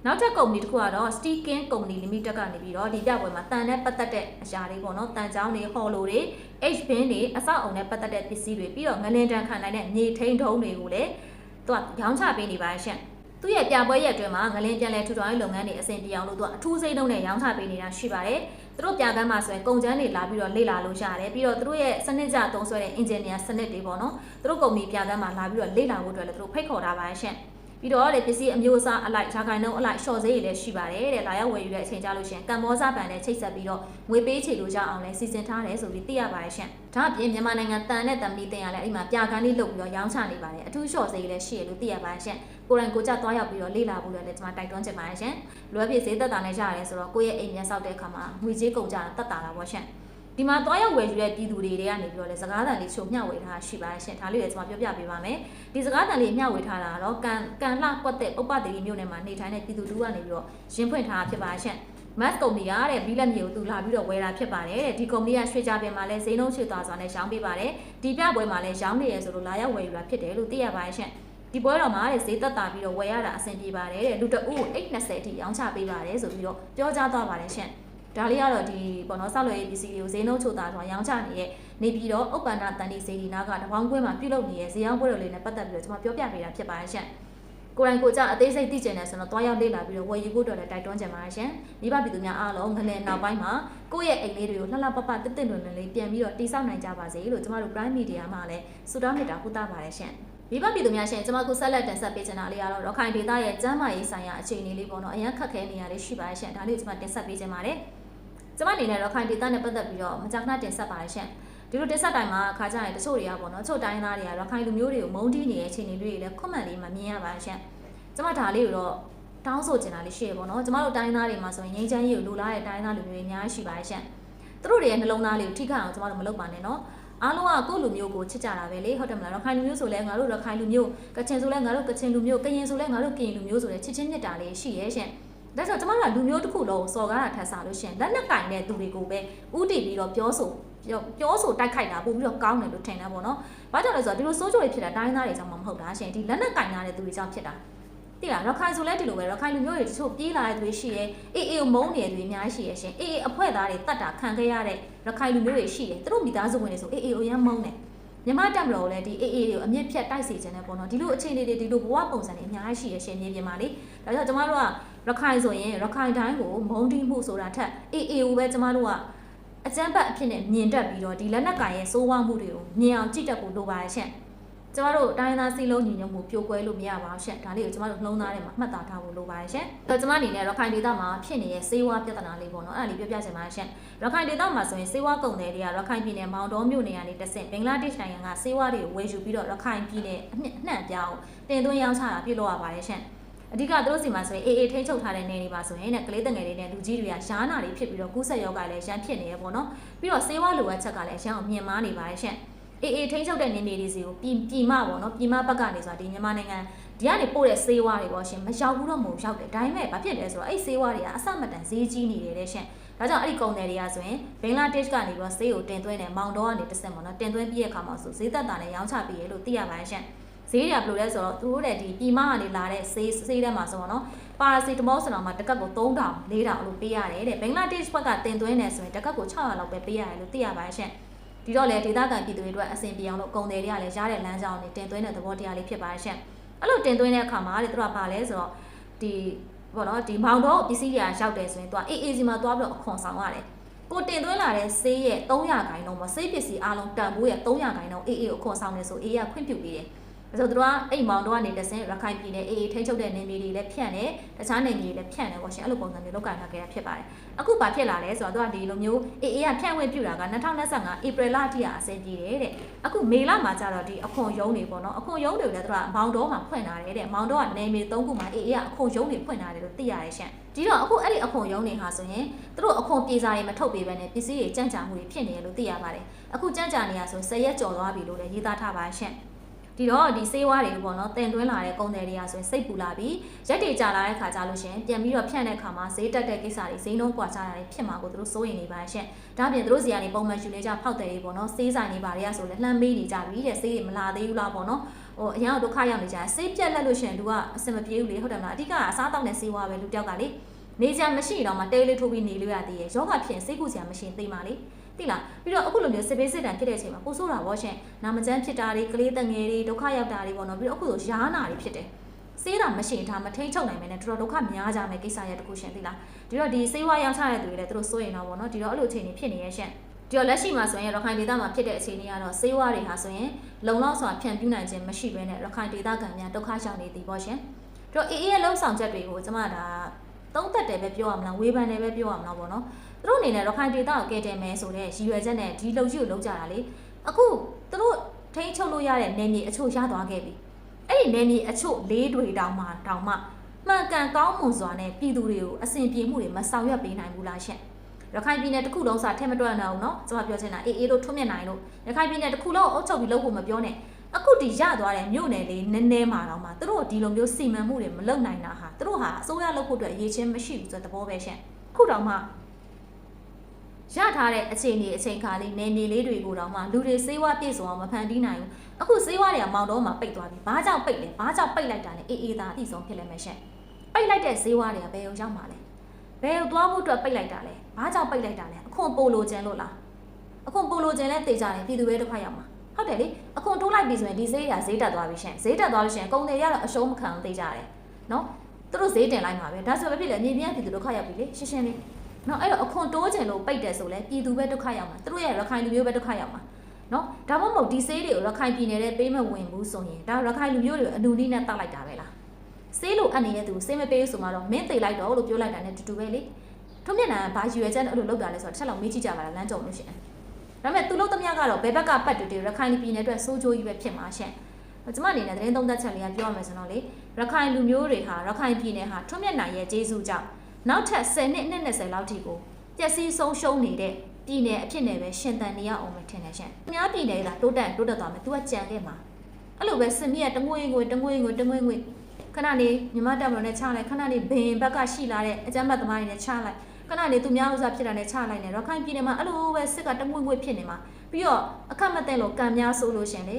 နောက်ထပ်ကုမ္ပဏီတစ်ခုကတော့ Steakin ကုမ္ပဏီ Limited ကနေပြီးတော့ဒီပြပွဲမှာတန်နဲ့ပတ်သက်တဲ့အရာတွေပေါ့နော်တန်ချောင်းတွေဟော်လိုတွေ H bin တွေအဆောက်အုံနဲ့ပတ်သက်တဲ့ပစ္စည်းတွေပြီးတော့ငလင်တန်ခံနိုင်တဲ့မြေထိန်ထုံးတွေကိုလည်းသူကရောင်းချပေးနေပါတယ်ရှင်သူ့ရဲ့ပြပွဲရက်အတွင်းမှာငလင်းပြန်လဲထူထောင်ရေးလုပ်ငန်းတွေအဆင်ပြေအောင်လို့သူကအထူးစိတ်နှုံးနဲ့ရောင်းချပေးနေတာရှိပါတယ်။ သူတို့ပြကမ်းမှာဆိုရင်ကုန်ကျန်းတွေလာပြီးတော့လေ့လာလို့ရတယ်။ပြီးတော့သူတို့ရဲ့စနစ်ကြသုံးဆွဲတဲ့ engineer စနစ်တွေပေါ့နော်။သူတို့ကုမ္ပဏီပြကမ်းမှာလာပြီးတော့လေ့လာဖို့အတွက်လည်းသူတို့ဖိတ်ခေါ်ထားပါရှင့်။ ပြီးတော့လေပစ္စည်းအမျိုးအစားအလိုက်ရာခိုင်နှုန်းအလိုက်ရှော့ဈေးတွေလည်းရှိပါတယ်တဲ့။လာရောက်ဝယ်ယူတဲ့အချိန်ကြလို့ရှိရင်ကမ္ဘောဇဘဏ်နဲ့ချိတ်ဆက်ပြီးတော့ငွေပေးချေလို့ရအောင်လည်းစီစဉ်ထားတယ်ဆိုပြီးသိရပါတယ်ရှင့်။ဒါအပြင်မြန်မာနိုင်ငံတန်တဲ့တံမီတင်ရလဲအဲ့မှာပြကမ်းလေးလုပ်ပြီးတော့ရောင်းချနေပါတယ်။အထူးရှော့ဈေးလည်းရှိရလို့သိရပါတယ်ရှင့်။ကိုယ်တိုင်ကိုကြသွားရောက်ပြီးတော့လေ့လာဖို့လည်းကျွန်မတိုက်တွန်းချင်ပါတယ်ရှင်။လွယ်ပြည့်ဈေးသက်တာနဲ့ရတယ်ဆိုတော့ကိုယ့်ရဲ့အိမ်ပြန်ဆောက်တဲ့အခါမှာငွေကြေးကုန်ကြတာတက်တာလားပေါ့ရှင်။ ဒီမှာသွားရောက်ဝယ်ယူတဲ့ပြည်သူတွေတွေကနေပြီးတော့လေစကားသံလေးချိုမျှဝေထားရှိပါတယ်ရှင်။ဒါလေးလည်းကျွန်မပြောပြပေးပါမယ်။ဒီစကားသံလေးမျှဝေထားတာကတော့ကန်ကန်လှကွက်တဲ့ပုပ္ပတိမြို့နယ်မှာနေထိုင်တဲ့ပြည်သူတူကနေပြီးတော့ရင်းဖွင့်ထားဖြစ်ပါရှင်။ mass ကုမ္ပဏီကတဲ့ဘီလက်မြေကိုသူလာပြီးတော့ဝယ်တာဖြစ်ပါတယ်တဲ့ဒီကုမ္ပဏီကရွှေကြပင်မှာလည်းဈေးနှုန်းချွေသွားစွာနဲ့ရောင်းပေးပါတယ်ဒီပြပွဲမှာလည်းရောင်းနေရဆိုလို့လာရောက်ဝယ်ယူတာဖြစ်တယ်လို့သိရပါတယ်ရှင်ဒီပွဲတော်မှာတဲ့ဈေးသက်သာပြီးတော့ဝယ်ရတာအဆင်ပြေပါတယ်တဲ့လူတအုပ်820အထိရောင်းချပေးပါတယ်ဆိုပြီးတော့ပြောကြားသွားပါတယ်ရှင် ဒါလေးကတော့ဒီပေါ့နော်ဆောက်လွယ်ရေးပစ္စည်းတွေကိုဈေးနှုန်းချိုတာဆိုရောင်းချနေတဲ့နေပြီးတော့ဥပ္ပန္နတန်တီစေဒီနာကတပေါင်းခွဲမှာပြုလုပ်နေတဲ့ဈေးရောင်းပွဲတော်လေးနဲ့ပတ်သက်ပြီးတော့ကျွန်မပြောပြပေးတာဖြစ်ပါတယ်ရှင်ကိုယ်တိုင်ကိုကြအသေးစိတ်သိကျင်တယ်ဆိုတော့တွားရောက်လေ့လာပြီးတော့ဝယ်ယူဖို့တော့လည်းတိုက်တွန်းချင်ပါတယ်ရှင်မိဘပြည်သူများအားလုံးငလင်နောက်ပိုင်းမှာကိုယ့်ရဲ့အိမ်လေးတွေကိုလှလှပပတက်တက်တွင်တွင်လေးပြန်ပြီးတော့တိစောက်နိုင်ကြပါစေလို့ကျမတို့ Prime Media မှာလည်းဆုတောင်းမေတ္တာပို့သပါတယ်ရှင်မိဘပြည်သူများရှင်ကျွန်မခုဆက်လက်တင်ဆက်ပေးချင်တာလေးကတော့ရခိုင်ဒေသရဲ့ကျန်းမာရေးဆိုင်ရာအခြေအနေလေးပေါ့နော်အရင်ခက်ခဲနေရလေးရှိပါတယ်ရှင်ဒါလေးကိုကျွန်မတင်ဆက်ပေးချင်ပါတယ် ကျွန်မအနေနဲ့ရခိုင်ဒေသနဲ့ပတ်သက်ပြီးတော့မကြာခဏတင်ဆက်ပါတယ်ရှင်ဒီလိုတင်ဆက်တိုင်းမှာအခါကျရင်တချို့တွေကပေါ့နော်တချို့တိုင်းသားတွေကရခိုင်လူမျိုးတွေကိုမုန်းတီးနေတဲ့အခြေအနေတွေလည်းခွတ်မှန်လေးမှမြင်ရပါတယ်ရှင်ကျွန်မဒါလေးကိုတော့တောင်းဆိုချင်တာလေးရှိရပေါ့နော်ကျမတို့တိုင်းသားတွေမှာဆိုရင်ငင်းချမ်းရေးကိုလူလာတဲ့တိုင်းသားလူမျိုးတွေအများကြီးရှိပါတယ်ရှင်သူတို့တွေရဲ့နှလုံးသားလေးကိုထိခိုက်အောင်ကျမတို့မလုပ်ပါနဲ့နော်အားလုံးကကိုယ့်လူမျိုးကိုချစ်ကြတာပဲလေဟုတ်တယ်မလားရခိုင်လူမျိုးဆိုလဲငါတို့ရခိုင်လူမျိုးကချင်ဆိုလဲငါတို့ကချင်လူမျိုးကရင်ဆိုလဲငါတို့ကရင်လူမျိုးဆိုတဲ့ချစ်ချင်းမြတ်တာလေးရှိရဲ့ရှင် ဒါဆိုကျမတို့ကလူမျိုးတစ်ခုလုံးစော်ကားတာထပ်စားလို့ရှင်လက်နက်ကင်တဲ့သူတွေကိုပဲဥတည်ပြီးတော့ပြောဆိုပြောပြောဆိုတိုက်ခိုက်တာပို့ပြီးတော့ကောင်းတယ်လို့ထင်တယ်ပေါ့နော်။ဘာကြောင့်လဲဆိုတော့ဒီလိုစိုးကြိုတွေဖြစ်တာတိုင်းသားတွေကြောင့်မဟုတ်တာရှင်ဒီလက်နက်ကင်ထားတဲ့သူတွေကြောင့်ဖြစ်တာ။တိလားရခိုင်ဆိုလဲဒီလိုပဲရခိုင်လူမျိုးတွေတချို့ပြေးလာတဲ့သူတွေရှိရဲအေးအေးကိုမုန်းနေတဲ့သူတွေအများကြီးရှိရဲရှင်အေးအေးအဖွဲ့သားတွေတတ်တာခံခဲ့ရတဲ့ရခိုင်လူမျိုးတွေရှိတယ်သူတို့မိသားစုဝင်တွေဆိုအေးအေးကိုရမ်းမုန်းတယ်မြမတက်မလို့လဲဒီအေးအေးတွေကိုအမြင့်ဖြတ်တိုက်စီခြင်းနဲ့ပေါ့နော်ဒီလိုအခြေအနေတွေဒီလိုဘဝပုံစံတွေအများကြီးရှိရရှင်မြေပြင်မှာလေဒါကြောင့်ကျမတို့က ရခိုင်ဆိုရင်ရခိုင်တိုင်းကိုမုန်းတီးမှုဆိုတာထက်အေးအေးကိုပဲကျမတို့ကအကြမ်းဖက်အဖြစ်နဲ့မြင်တတ်ပြီးတော့ဒီလက်နက်ကင်ရဲ့စိုးဝါမှုတွေကိုမြင်အောင်ကြည့်တတ်ဖို့လိုပါရဲ့ရှင်ကျမတို့တိုင်းသားစီလုံးညီညွတ်မှုပြိုကွဲလို့မရပါဘူးရှင့်ဒါလေးကိုကျမတို့နှလုံးသားထဲမှာမှတ်သားထားဖို့လိုပါတယ်ရှင်။အဲကျမအနေနဲ့ရခိုင်ဒေသမှာဖြစ်နေတဲ့စေဝါပြဿနာလေးပေါ့နော်အဲ့ဒါလေးပြောပြချင်ပါတယ်ရှင်။ရခိုင်ဒေသမှာဆိုရင်စေဝါကုန်တယ်တွေကရခိုင်ပြည်နယ်မောင်တော်မြို့နယ်ကနေတဆင့်ဘင်္ဂလားဒေ့ရှ်နိုင်ငံကစေဝါတွေကိုဝယ်ယူပြီးတော့ရခိုင်ပြည်နယ်အနှံ့အပြားကိုတင်သွင်းရောင်းချတာပြုလုပ်ရပါတယ်ရှင်။ အဓိကသူတို့စီမှာဆိုရင်အေးအေးထိန်းချုပ်ထားတဲ့နေတွေပါဆိုရင်တဲ့ကလေးတငယ်တွေနဲ့လူကြီးတွေကရှားနာတွေဖြစ်ပြီးတော့ကူးဆက်ရောဂါလည်းရမ်းဖြစ်နေရပေါ့နော်ပြီးတော့ဆေးဝါးလိုအပ်ချက်ကလည်းရမ်းအောင်မြင်မာနေပါတယ်ရှင့်အေးအေးထိန်းချုပ်တဲ့နေနေတွေစီကိုပြည်ပြည်မပေါ့နော်ပြည်မဘက်ကနေဆိုတာဒီမြန်မာနိုင်ငံဒီကနေပို့တဲ့ဆေးဝါးတွေပေါ့ရှင်မရောက်ဘူးတော့မဟုတ်ရောက်တယ်ဒါပေမဲ့ဘာဖြစ်လဲဆိုတော့အဲ့ဆေးဝါးတွေကအစမတန်ဈေးကြီးနေတယ်တဲ့ရှင့်ဒါကြောင့်အဲ့ဒီကုန်တယ်တွေကဆိုရင်ဘင်္ဂလားဒေ့ရှ်ကနေပြီးတော့ဆေးကိုတင်သွင်းတယ်မောင်တော်ကနေတစ်ဆင့်ပေါ့နော်တင်သွင်းပြီးတဲ့အခါမှာဆိုဈေးသက်သာနဲ့ရောင်းချပေးရလို့သိရပါတယ်ရှင့် ဈေးတွေကဘယ်လိုလဲဆိုတော့သူတို့တဲ့ဒီပြည်မကနေလာတဲ့ဈေးဈေးထဲမှာဆိုတော့နော်ပါရာစီတမောဆိုတော့မှတစ်ကပ်ကို3000 4000လို့ပေးရတယ်တဲ့ဘင်္ဂလားဒေ့ရှ်ဘက်ကတင်သွင်းနေဆိုရင်တစ်ကပ်ကို600လောက်ပဲပေးရတယ်လို့သိရပါရှင့်ဒီတော့လေဒေသခံပြည်သူတွေအတွက်အဆင်ပြေအောင်လို့ကုန်တယ်တွေကလည်းရတဲ့လမ်းကြောင်းတွေတင်သွင်းတဲ့သဘောတရားလေးဖြစ်ပါရှင့်အဲ့လိုတင်သွင်းတဲ့အခါမှာတဲ့သူတို့ကပါလဲဆိုတော့ဒီဘောနော်ဒီမောင်တော့ပစ္စည်းတွေကရောက်တယ်ဆိုရင်သူကအေးအေးစီမှာသွားပြီးတော့အခွန်ဆောင်ရတယ်ကိုတင်သွင်းလာတဲ့ဆေးရဲ့300ခိုင်နှုန်းပေါ့ဆေးပစ္စည်းအားလုံးတန်ဖိုးရဲ့300ခိုင်နှုန်းအေးအေးကိုအခွန်ဆောင်နေဆိုအေးရခွင့်ပြုပေးတယ်။ ဆိုတော့သူတို့ကအိမ်မောင်တော့ကနေတဆင်ရခိုင်ပြည်နယ်အေးအေးထိန်းချုပ်တဲ့နေမြေတွေလည်းဖြန့်တယ်တခြားနေမြေတွေလည်းဖြန့်တယ်ပေါ့ရှင်အဲ့လိုပုံစံမျိုးလောက်ကန်ထားခဲ့တာဖြစ်ပါတယ်။အခုဘာဖြစ်လာလဲဆိုတော့သူကဒီလိုမျိုးအေးအေးကဖြန့်ဝင်ပြူတာက2025ဧပြီလအထိကအဆင်ပြေတယ်တဲ့။အခုမေလမှာကျတော့ဒီအခွန်ရုံးတွေပေါ့နော်အခွန်ရုံးတွေလည်းသူကမောင်တော့မှာဖွင့်လာတယ်တဲ့မောင်တော့ကနေမြေ၃ခုမှာအေးအေးကအခွန်ရုံးတွေဖွင့်လာတယ်လို့သိရတယ်ရှင်။ဒီတော့အခုအဲ့ဒီအခွန်ရုံးတွေဟာဆိုရင်သူတို့အခွန်ပြေစာတွေမထုတ်ပေးဘဲနဲ့ပစ္စည်းတွေကြန့်ကြာမှုတွေဖြစ်နေတယ်လို့သိရပါတယ်။အခုကြန့်ကြာနေရဆို10ရက်ကျော်သွားပြီလို့လည်းရေးသားထားပါရှင့်။ ဒီတော့ဒီဆေးဝါးတွေပေါ့နော်တင်သွင်းလာတဲ့ကုန်တယ်တွေကဆိုရင်စိတ်ပူလာပြီးရက်တွေကြာလာတဲ့ခါကြလို့ရှင်ပြန်ပြီးတော့ဖြန့်တဲ့ခါမှာဈေးတက်တဲ့ကိစ္စတွေဈေးနှုန်းကွာခြားတာတွေဖြစ်မှာကိုသူတို့စိုးရိမ်နေပါရှင့်ဒါပြင်သူတို့စီကနေပုံမှန်ယူနေကြဖောက်တယ်တွေပေါ့နော်ဆေးဆိုင်တွေပါတွေကဆိုလည်းလှမ်းပေးနေကြပြီတဲ့ဆေးတွေမလာသေးဘူးလားပေါ့နော်ဟိုအရင်ကဒုက္ခရောက်နေကြတယ်ဆေးပြက်လက်လို့ရှင်လူကအစင်မပြေဘူးလေဟုတ်တယ်မလားအဓိကအစားတောက်တဲ့ဆေးဝါးပဲလူတယောက်ကလေနေကြမရှိတော့မှတဲလေးထိုးပြီးနေလို့ရသေးရဲ့ယောဂဖြစ်စိတ်ကူစရာမရှိရင်သိမှာလေ သိလားပြီးတော့အခုလိုမျိုးစစ်ပေးစစ်တမ်းဖြစ်တဲ့အချိန်မှာပိုဆိုးတာဗောရှင်နာမကျန်းဖြစ်တာတွေကလေးတငယ်တွေဒုက္ခရောက်တာတွေပေါ့နော်ပြီးတော့အခုဆိုရားနာတွေဖြစ်တယ်စေးတာမရှိရင်ဒါမထိန်ချုပ်နိုင်မယ်နဲ့တော်တော်ဒုက္ခများကြမယ်ကိစ္စရဲ့တခုရှင်သိလားဒီတော့ဒီစေးဝါရောင်းချတဲ့သူတွေလည်းသူတို့စိုးရင်တော့ဗောနော်ဒီတော့အဲ့လိုအခြေအနေဖြစ်နေရဲ့ရှင်ဒီတော့လက်ရှိမှာဆိုရင်ရခိုင်ဒေသမှာဖြစ်တဲ့အခြေအနေကတော့စေးဝါတွေဟာဆိုရင်လုံလောက်စွာဖြန့်ပြူးနိုင်ခြင်းမရှိဘဲနဲ့ရခိုင်ဒေသခံများဒုက္ခရောက်နေသည်ဗောရှင်ဒီတော့အေးအေးရဲ့လှုပ်ဆောင်ချက်တွေကိုကျွန်မဒါသုံးသက်တယ်ပဲပြောရမလားဝေဖန်တယ်ပဲပြောရမလားဗောနော် သူတို့အနေနဲ့ရခိုင်ဒေသကိုကယ်တင်မယ်ဆိုတဲ့ရည်ရွယ်ချက်နဲ့ဒီလှုပ်ရှုပ်လုပ်ကြတာလေအခုသူတို့ထိန်းချုပ်လို့ရတဲ့နယ်မြေအချို့ရသွားခဲ့ပြီအဲ့ဒီနယ်မြေအချို့လေးတွေတောင်မှတောင်မှမှန်ကန်ကောင်းမွန်စွာနဲ့ပြည်သူတွေကိုအစဉ်ပြေမှုတွေမဆောင်ရွက်ပေးနိုင်ဘူးလားရှင့်ရခိုင်ပြည်နယ်တစ်ခုလုံးစာထဲမတွက်နိုင်အောင်နော်ကျွန်မပြောချင်တာအေးအေးလို့ထွတ်မြင်နိုင်လို့ရခိုင်ပြည်နယ်တစ်ခုလုံးအုပ်ချုပ်ပြီးလုပ်ဖို့မပြောနဲ့အခုဒီရသွားတဲ့မြို့နယ်လေးနည်းနည်းမှာတော့မှသူတို့ဒီလိုမျိုးစီမံမှုတွေမလုပ်နိုင်တာဟာသူတို့ဟာအစိုးရလုပ်ဖို့အတွက်ရည်ချင်းမရှိဘူးဆိုတဲ့သဘောပဲရှင့်ခုတောင်မှ ရထားတဲ့အခြေအနေအချိန်ခါလေးနေနေလေးတွေကိုတော့မှလူတွေစေးဝါပြည့်စုံအောင်မဖန်တီးနိုင်ဘူးအခုစေးဝါတွေကမောင်တော့မှပိတ်သွားပြီဘာကြောင့်ပိတ်လဲဘာကြောင့်ပိတ်လိုက်တာလဲအေးအေးသာအတိဆုံးဖြစ်လဲမယ်ရှင့်ပိတ်လိုက်တဲ့စေးဝါတွေကဘယ်ကိုရောက်မှာလဲဘယ်ကိုသွားဖို့အတွက်ပိတ်လိုက်တာလဲဘာကြောင့်ပိတ်လိုက်တာလဲအခွန်ပိုလိုချင်လို့လားအခွန်ပိုလိုချင်လဲတေချာတယ်ပြည်သူတွေတစ်ခါရောက်မှာဟုတ်တယ်လေအခွန်တိုးလိုက်ပြီဆိုရင်ဒီဈေးရဈေးတက်သွားပြီရှင်ဈေးတက်သွားလို့ရှင်ကုန်တယ်ရတော့အရှုံးမခံအောင်သိကြတယ်နော်သူတို့ဈေးတင်လိုက်မှာပဲဒါဆိုပဲဖြစ်လေမြေပြန့်ပြည်သူဒုက္ခရောက်ပြီလေရှင်းရှင်းလေး နော်အဲ့တော့အခွန်တိုးချင်လို့ပိတ်တယ်ဆိုလဲပြည်သူပဲဒုက္ခရောက်မှာသူတို့ရဲ့ရခိုင်လူမျိုးပဲဒုက္ခရောက်မှာနော်ဒါမှမဟုတ်ဒီဈေးတွေကိုရခိုင်ပြည်နယ်တဲ့ပေးမဝင်ဘူးဆိုရင်ဒါရခိုင်လူမျိုးတွေအနူနည်းနဲ့တောက်လိုက်တာပဲလားဆေးလို့အပ်နေတဲ့သူဆေးမပေးဆိုမှတော့မင်းသိလိုက်တော့လို့ပြောလိုက်တာနဲ့တူတူပဲလေထုံးမျက်နှာဘာရွယ်ချက်နဲ့အဲ့လိုလောက်တာလဲဆိုတော့တစ်ချက်လောက်မေးကြည့်ကြပါလားလမ်းကြုံလို့ရှိရင်ဒါပေမဲ့သူလို့သမျှကတော့ဘယ်ဘက်ကပတ်တူတူရခိုင်ပြည်နယ်အတွက်စိုးကြိုးကြီးပဲဖြစ်မှာရှင့်ကျမအနေနဲ့သတင်းသုံးသက်ချက်လေးကပြောရမယ်ဆိုတော့လေရခိုင်လူမျိုးတွေဟာရခိုင်ပြည်နယ်ဟာထွန်းမြတ်နိုင်ရဲ့ကျေးဇူးကြောင့် နောက်ထပ်10နှစ်နဲ့20လောက်ထိကိုပျက်စီးဆုံးရှုံးနေတဲ့ပြည်နယ်အဖြစ်နဲ့ပဲရှင်သန်နေရအောင်မထင်နဲ့ရှင့်။အများပြည်နယ်ကတိုးတက်တိုးတက်သွားမယ်။ तू ကကြံခဲ့မှာ။အဲ့လိုပဲစင်မြက်တငွေငွေတငွေငွေတငွေငွေခဏနေမြမတက်မလို့နဲ့ချလိုက်ခဏနေဘင်ဘက်ကရှိလာတဲ့အကြမ်းဖက်သမားတွေနဲ့ချလိုက်ခဏနေသူများဥစားဖြစ်တာနဲ့ချလိုက်နေရခိုင်ပြည်နယ်မှာအဲ့လိုပဲစစ်ကတငွေငွေဖြစ်နေမှာပြီးတော့အခက်မသိလို့ကံများဆိုလို့ရှင်လေ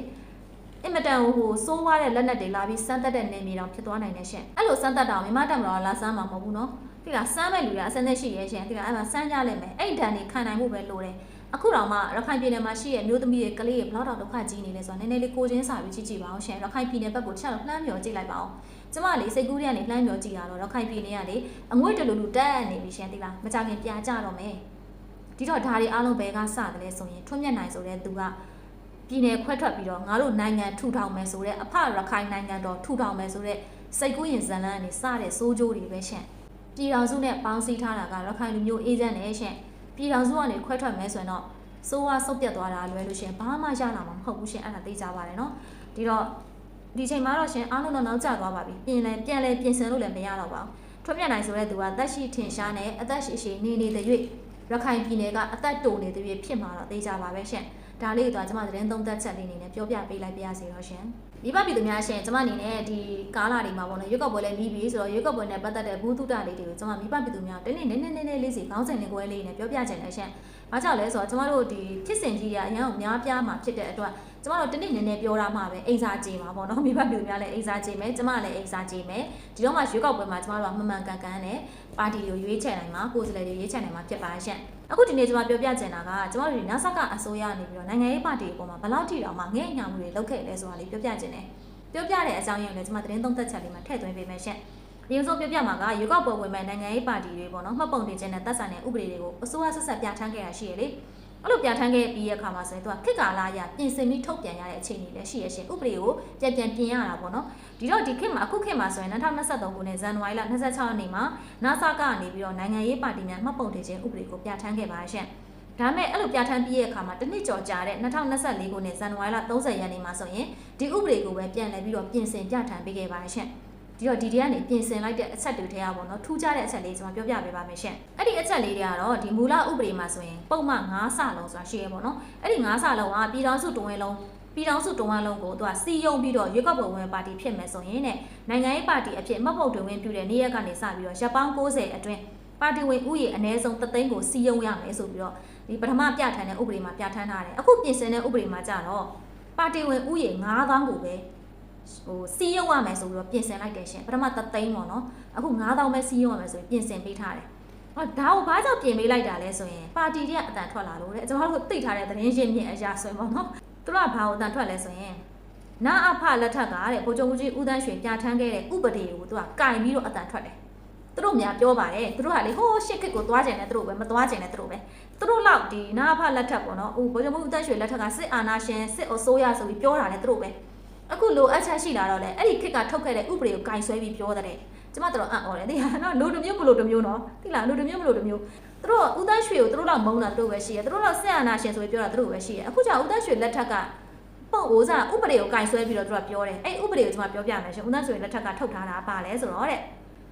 အင်မတန်ဟိုစိုးွားတဲ့လက်နက်တွေလာပြီးစမ်းသက်တဲ့နေမြေတောင်ဖြစ်သွားနိုင်တဲ့ရှင်အဲ့လိုစမ်းသက်တာမြမတက်မလို့လာစမ်းမှာမဟုတ်ဘူးနော်ဒီကစမ်းမဲ့လူတွေအစမ်းသက်ရှိရဲ့ရှင်ဒီကအဲ့မှာစမ်းကြလိုက်မယ်အဲ့ဒဏ်တွေခံနိုင်မှုပဲလိုတယ်အခုတော့မှရခိုင်ပြည်နယ်မှာရှိတဲ့မျိုးသမီးတွေကလေးတွေဘလောက်တော့ဒုက္ခကြီးနေလဲဆိုတော့နည်းနည်းလေးကိုချင်းစာပြီးကြည့်ကြည့်ပါအောင်ရှင်ရခိုင်ပြည်နယ်ဘက်ကိုချက်တော့လှမ်းမြော်ကြည့်လိုက်ပါအောင်ကျမလေးစိတ်ကူးတွေကနေလှမ်းမြော်ကြည့်ရတော့ရခိုင်ပြည်နယ်ကလေအငွေ့တလူလူတက်နေပြီရှင်ဒီလားမကြခင်ပြာကြတော့မယ်ဒီတော့ဒါတွေအားလုံးဘယ်ကစတယ်လဲဆိုရင်ထွန်းမြတ်နိုင်ဆိုတဲ့သူက ပြည်နယ်ခွဲထွက်ပြီးတော့ငါတို့နိုင်ငံထူထောင်မယ်ဆိုတဲ့အဖရခိုင်နိုင်ငံတော်ထူထောင်မယ်ဆိုတဲ့စိတ်ကူးရင်ဇလန်းကနေစတဲ့စိုးကြိုးတွေပဲရှင်ပြည်တော်စုနဲ့ပေါင်းစည်းထားတာကရခိုင်လူမျိုးအေးချမ်းနဲ့ရှင်ပြည်တော်စုကနေခွဲထွက်မယ်ဆိုရင်တော့စိုးဝါဆုတ်ပြတ်သွားတာလွယ်လို့ရှင်ဘာမှရလာမှာမဟုတ်ဘူးရှင်အဲ့ဒါသိကြပါတယ်နော်ဒီတော့ဒီချိန်မှာတော့ရှင်အားလုံးတော့နောက်ကျသွားပါပြီပြင်လဲပြန်လဲပြင်ဆင်လို့လည်းမရတော့ပါဘူးထွက်ပြနိုင်ဆိုတဲ့သူကသက်ရှိထင်ရှားနဲ့အသက်ရှိရှိနေနေတဲ့၍ ရခိုင်ပြည်နယ်ကအသက်တိုနေတဲ့၍ဖြစ်မှာတော့သိကြပါပဲရှင်ဒါလေးတော့ကျွန်မသတင်းသုံးသက်ချက်လေးအနေနဲ့ပြောပြပေးလိုက်ပါရစေတော့ရှင်မိဘပြည်သူများရှင်ကျွန်မအနေနဲ့ဒီကားလာတွေမှာပေါ့နော်ရွက်ကောက်ပွဲလည်းပြီးပြီဆိုတော့ရွက်ကောက်ပွဲနဲ့ပတ်သက်တဲ့ဘူးတုတလေးတွေကိုကျွန်မမိဘပြည်သူများတင်းနေနေနေနေနေလေးစီခေါင်းစဉ်လေးကွဲလေးနဲ့ပြောပြချင်တယ်ရှင်ဘာကြောင့်လဲဆိုတော့ကျွန်မတို့ဒီဖြစ်စဉ်ကြီးတွေအရင်ကများပြားမှာဖြစ်တဲ့အတွက် ကျမတို့တနေ့နည်းနည်းပြောရမှာပဲအိမ်စာကြည်မှာပေါ့နော်မိဘပြည်သူများလည်းအိမ်စာကြည်မယ်ကျမလည်းအိမ်စာကြည်မယ်ဒီတော့မှရွေးကောက်ပွဲမှာကျမတို့ကမှန်မှန်ကန်ကန်နဲ့ပါတီကိုရွေးချယ်နိုင်မှာကိုယ်စားလှယ်တွေရွေးချယ်နိုင်မှာဖြစ်ပါရှင့်အခုဒီနေ့ကျမပြောပြချင်တာကကျမတို့ဒီနာဆကအစိုးရနေပြီးတော့နိုင်ငံရေးပါတီအပေါ်မှာဘယ်လောက်ထိတောင်မှငဲ့ညောင်မှုတွေလုပ်ခဲ့လဲဆိုတာလေးပြောပြချင်တယ်ပြောပြတဲ့အကြောင်းရင်းကိုလည်းကျမသတင်းသုံးသက်ချက်လေးမှာထည့်သွင်းပေးမယ်ရှင့်ဒီဆုံးပြပြမှာကရွေးကောက်ပွဲဝင်မဲ့နိုင်ငံရေးပါတီတွေပေါ့နော်မှတ်ပုံတင်ခြင်းနဲ့သက်ဆိုင်တဲ့ဥပဒေတွေကိုအစိုးရဆက်ဆက်ပြဋ္ဌာန်းခဲ့ရရှိရလေ အဲ့လိုပြဋ္ဌာန်းခဲ့ပြီးရခါမှာဆိုရင်သူကခေတ်ကာလအရပြင်ဆင်ပြီးထုတ်ပြန်ရတဲ့အခြေအနေလည်းရှိရရှင်ဥပဒေကိုပြန်ပြန်ပြင်ရတာပေါ့နော်ဒီတော့ဒီခေတ်မှာအခုခေတ်မှာဆိုရင်2023ခုနှစ်ဇန်နဝါရီလ26ရက်နေ့မှာ NASA ကနေပြီးတော့နိုင်ငံရေးပါတီများမှတ်ပုံတင်ခြင်းဥပဒေကိုပြဋ္ဌာန်းခဲ့ပါရှင်ဒါမဲ့အဲ့လိုပြဋ္ဌာန်းပြီးရဲ့အခါမှာတစ်နှစ်ကျော်ကြာတဲ့2024ခုနှစ်ဇန်နဝါရီလ30ရက်နေ့မှာဆိုရင်ဒီဥပဒေကိုပဲပြန်လည်ပြီးတော့ပြင်ဆင်ပြဋ္ဌာန်းပေးခဲ့ပါရှင် ဒီတော့ဒီတည်းကနေပြင်ဆင်လိုက်တဲ့အချက်တွေထဲကပေါ့နော်ထူးခြားတဲ့အချက်လေးကျွန်တော်ပြောပြပေးပါမယ်ရှင်အဲ့ဒီအချက်လေးတွေကတော့ဒီမူလဥပဒေမှာဆိုရင်ပုံမှန်9ဆလုံးဆိုတာရှိရပေါ့နော်အဲ့ဒီ9ဆလုံးကပြည်တော်စုတဝင်းလုံးပြည်ထောင်စုတုံးဝမ်းလုံးကိုသူကစီယုံပြီးတော့ရွေးကောက်ပွဲဝင်ပါတီဖြစ်မယ်ဆိုရင်တဲ့နိုင်ငံရေးပါတီအဖြစ်မှတ်ပုံတင်ဝင်ပြုတဲ့နေ့ရက်ကနေစပြီးတော့ရပ်ပေါင်း90အတွင်းပါတီဝင်ဥယေအ ਨੇ ဆုံးတသိန်းကိုစီယုံရမယ်ဆိုပြီးတော့ဒီပထမပြဋ္ဌာန်းတဲ့ဥပဒေမှာပြဋ္ဌာန်းထားတယ်အခုပြင်ဆင်တဲ့ဥပဒေမှာကြတော့ပါတီဝင်ဥယေ9000ကိုပဲ ဟိုစီယုံရမယ်ဆိုပြီးတော့ပြင်ဆင်လိုက်တယ်ရှင်ပထမတသိန်းပေါ့နော်အခု9000ပဲစီယုံရမယ်ဆိုပြီးပြင်ဆင်ပေးထားတယ်ဟောဒါကိုဘာကြောင့်ပြင်ပေးလိုက်တာလဲဆိုရင်ပါတီတွေကအတန်ထွက်လာလို့တဲ့ကျွန်တော်တို့သိထားတဲ့သတင်းရင်းမြစ်အရာဆိုရင်ပေါ့နော်သူတို့ကဘာကိုတန်ထွက်လဲဆိုရင်နာအဖလက်ထက်ကတဲ့ဗိုလ်ချုပ်ကြီးဦးတန်းရွှေပြဋ္ဌာန်းခဲ့တဲ့ဥပဒေကိုသူကကင်ပြီးတော့အတန်ထွက်တယ်သူတို့များပြောပါတယ်သူတို့ကလေဟိုးရှစ်ခစ်ကိုသွားကြတယ်သူတို့ပဲမသွားကြတယ်သူတို့ပဲသူတို့လောက်ဒီနာအဖလက်ထက်ပေါ့နော်ဟိုဗိုလ်ချုပ်ဦးတန်းရွှေလက်ထက်ကစစ်အာဏာရှင်စစ်အစိုးရဆိုပြီးပြောတာလေသူတို့ပဲ အခုလိုအပ်ချက်ရှိလာတော့လေအဲ့ဒီခစ်ကထုတ်ခဲ့တဲ့ဥပဒေကိုကင်ဆွဲပြီးပြောတဲ့ကျမတို့အံ့ဩတယ်သိလားနော်လူတစ်မျိုးမလို့တစ်မျိုးနော်သိလားလူတစ်မျိုးမလို့တစ်မျိုးသူတို့ဦးတန်းရွှေကိုသူတို့တော့မုန်းတာသူတို့ပဲရှိရသူတို့တော့စစ်အာဏာရှင်ဆိုပြီးပြောတာသူတို့ပဲရှိရအခုကျဦးတန်းရွှေလက်ထက်ကပုံအိုးစားဥပဒေကိုကင်ဆွဲပြီးတော့သူကပြောတယ်အဲ့ဥပဒေကိုကျွန်မပြောပြမယ်ရှင်ဦးတန်းရွှေလက်ထက်ကထုတ်ထားတာပါလဲဆိုတော့တဲ့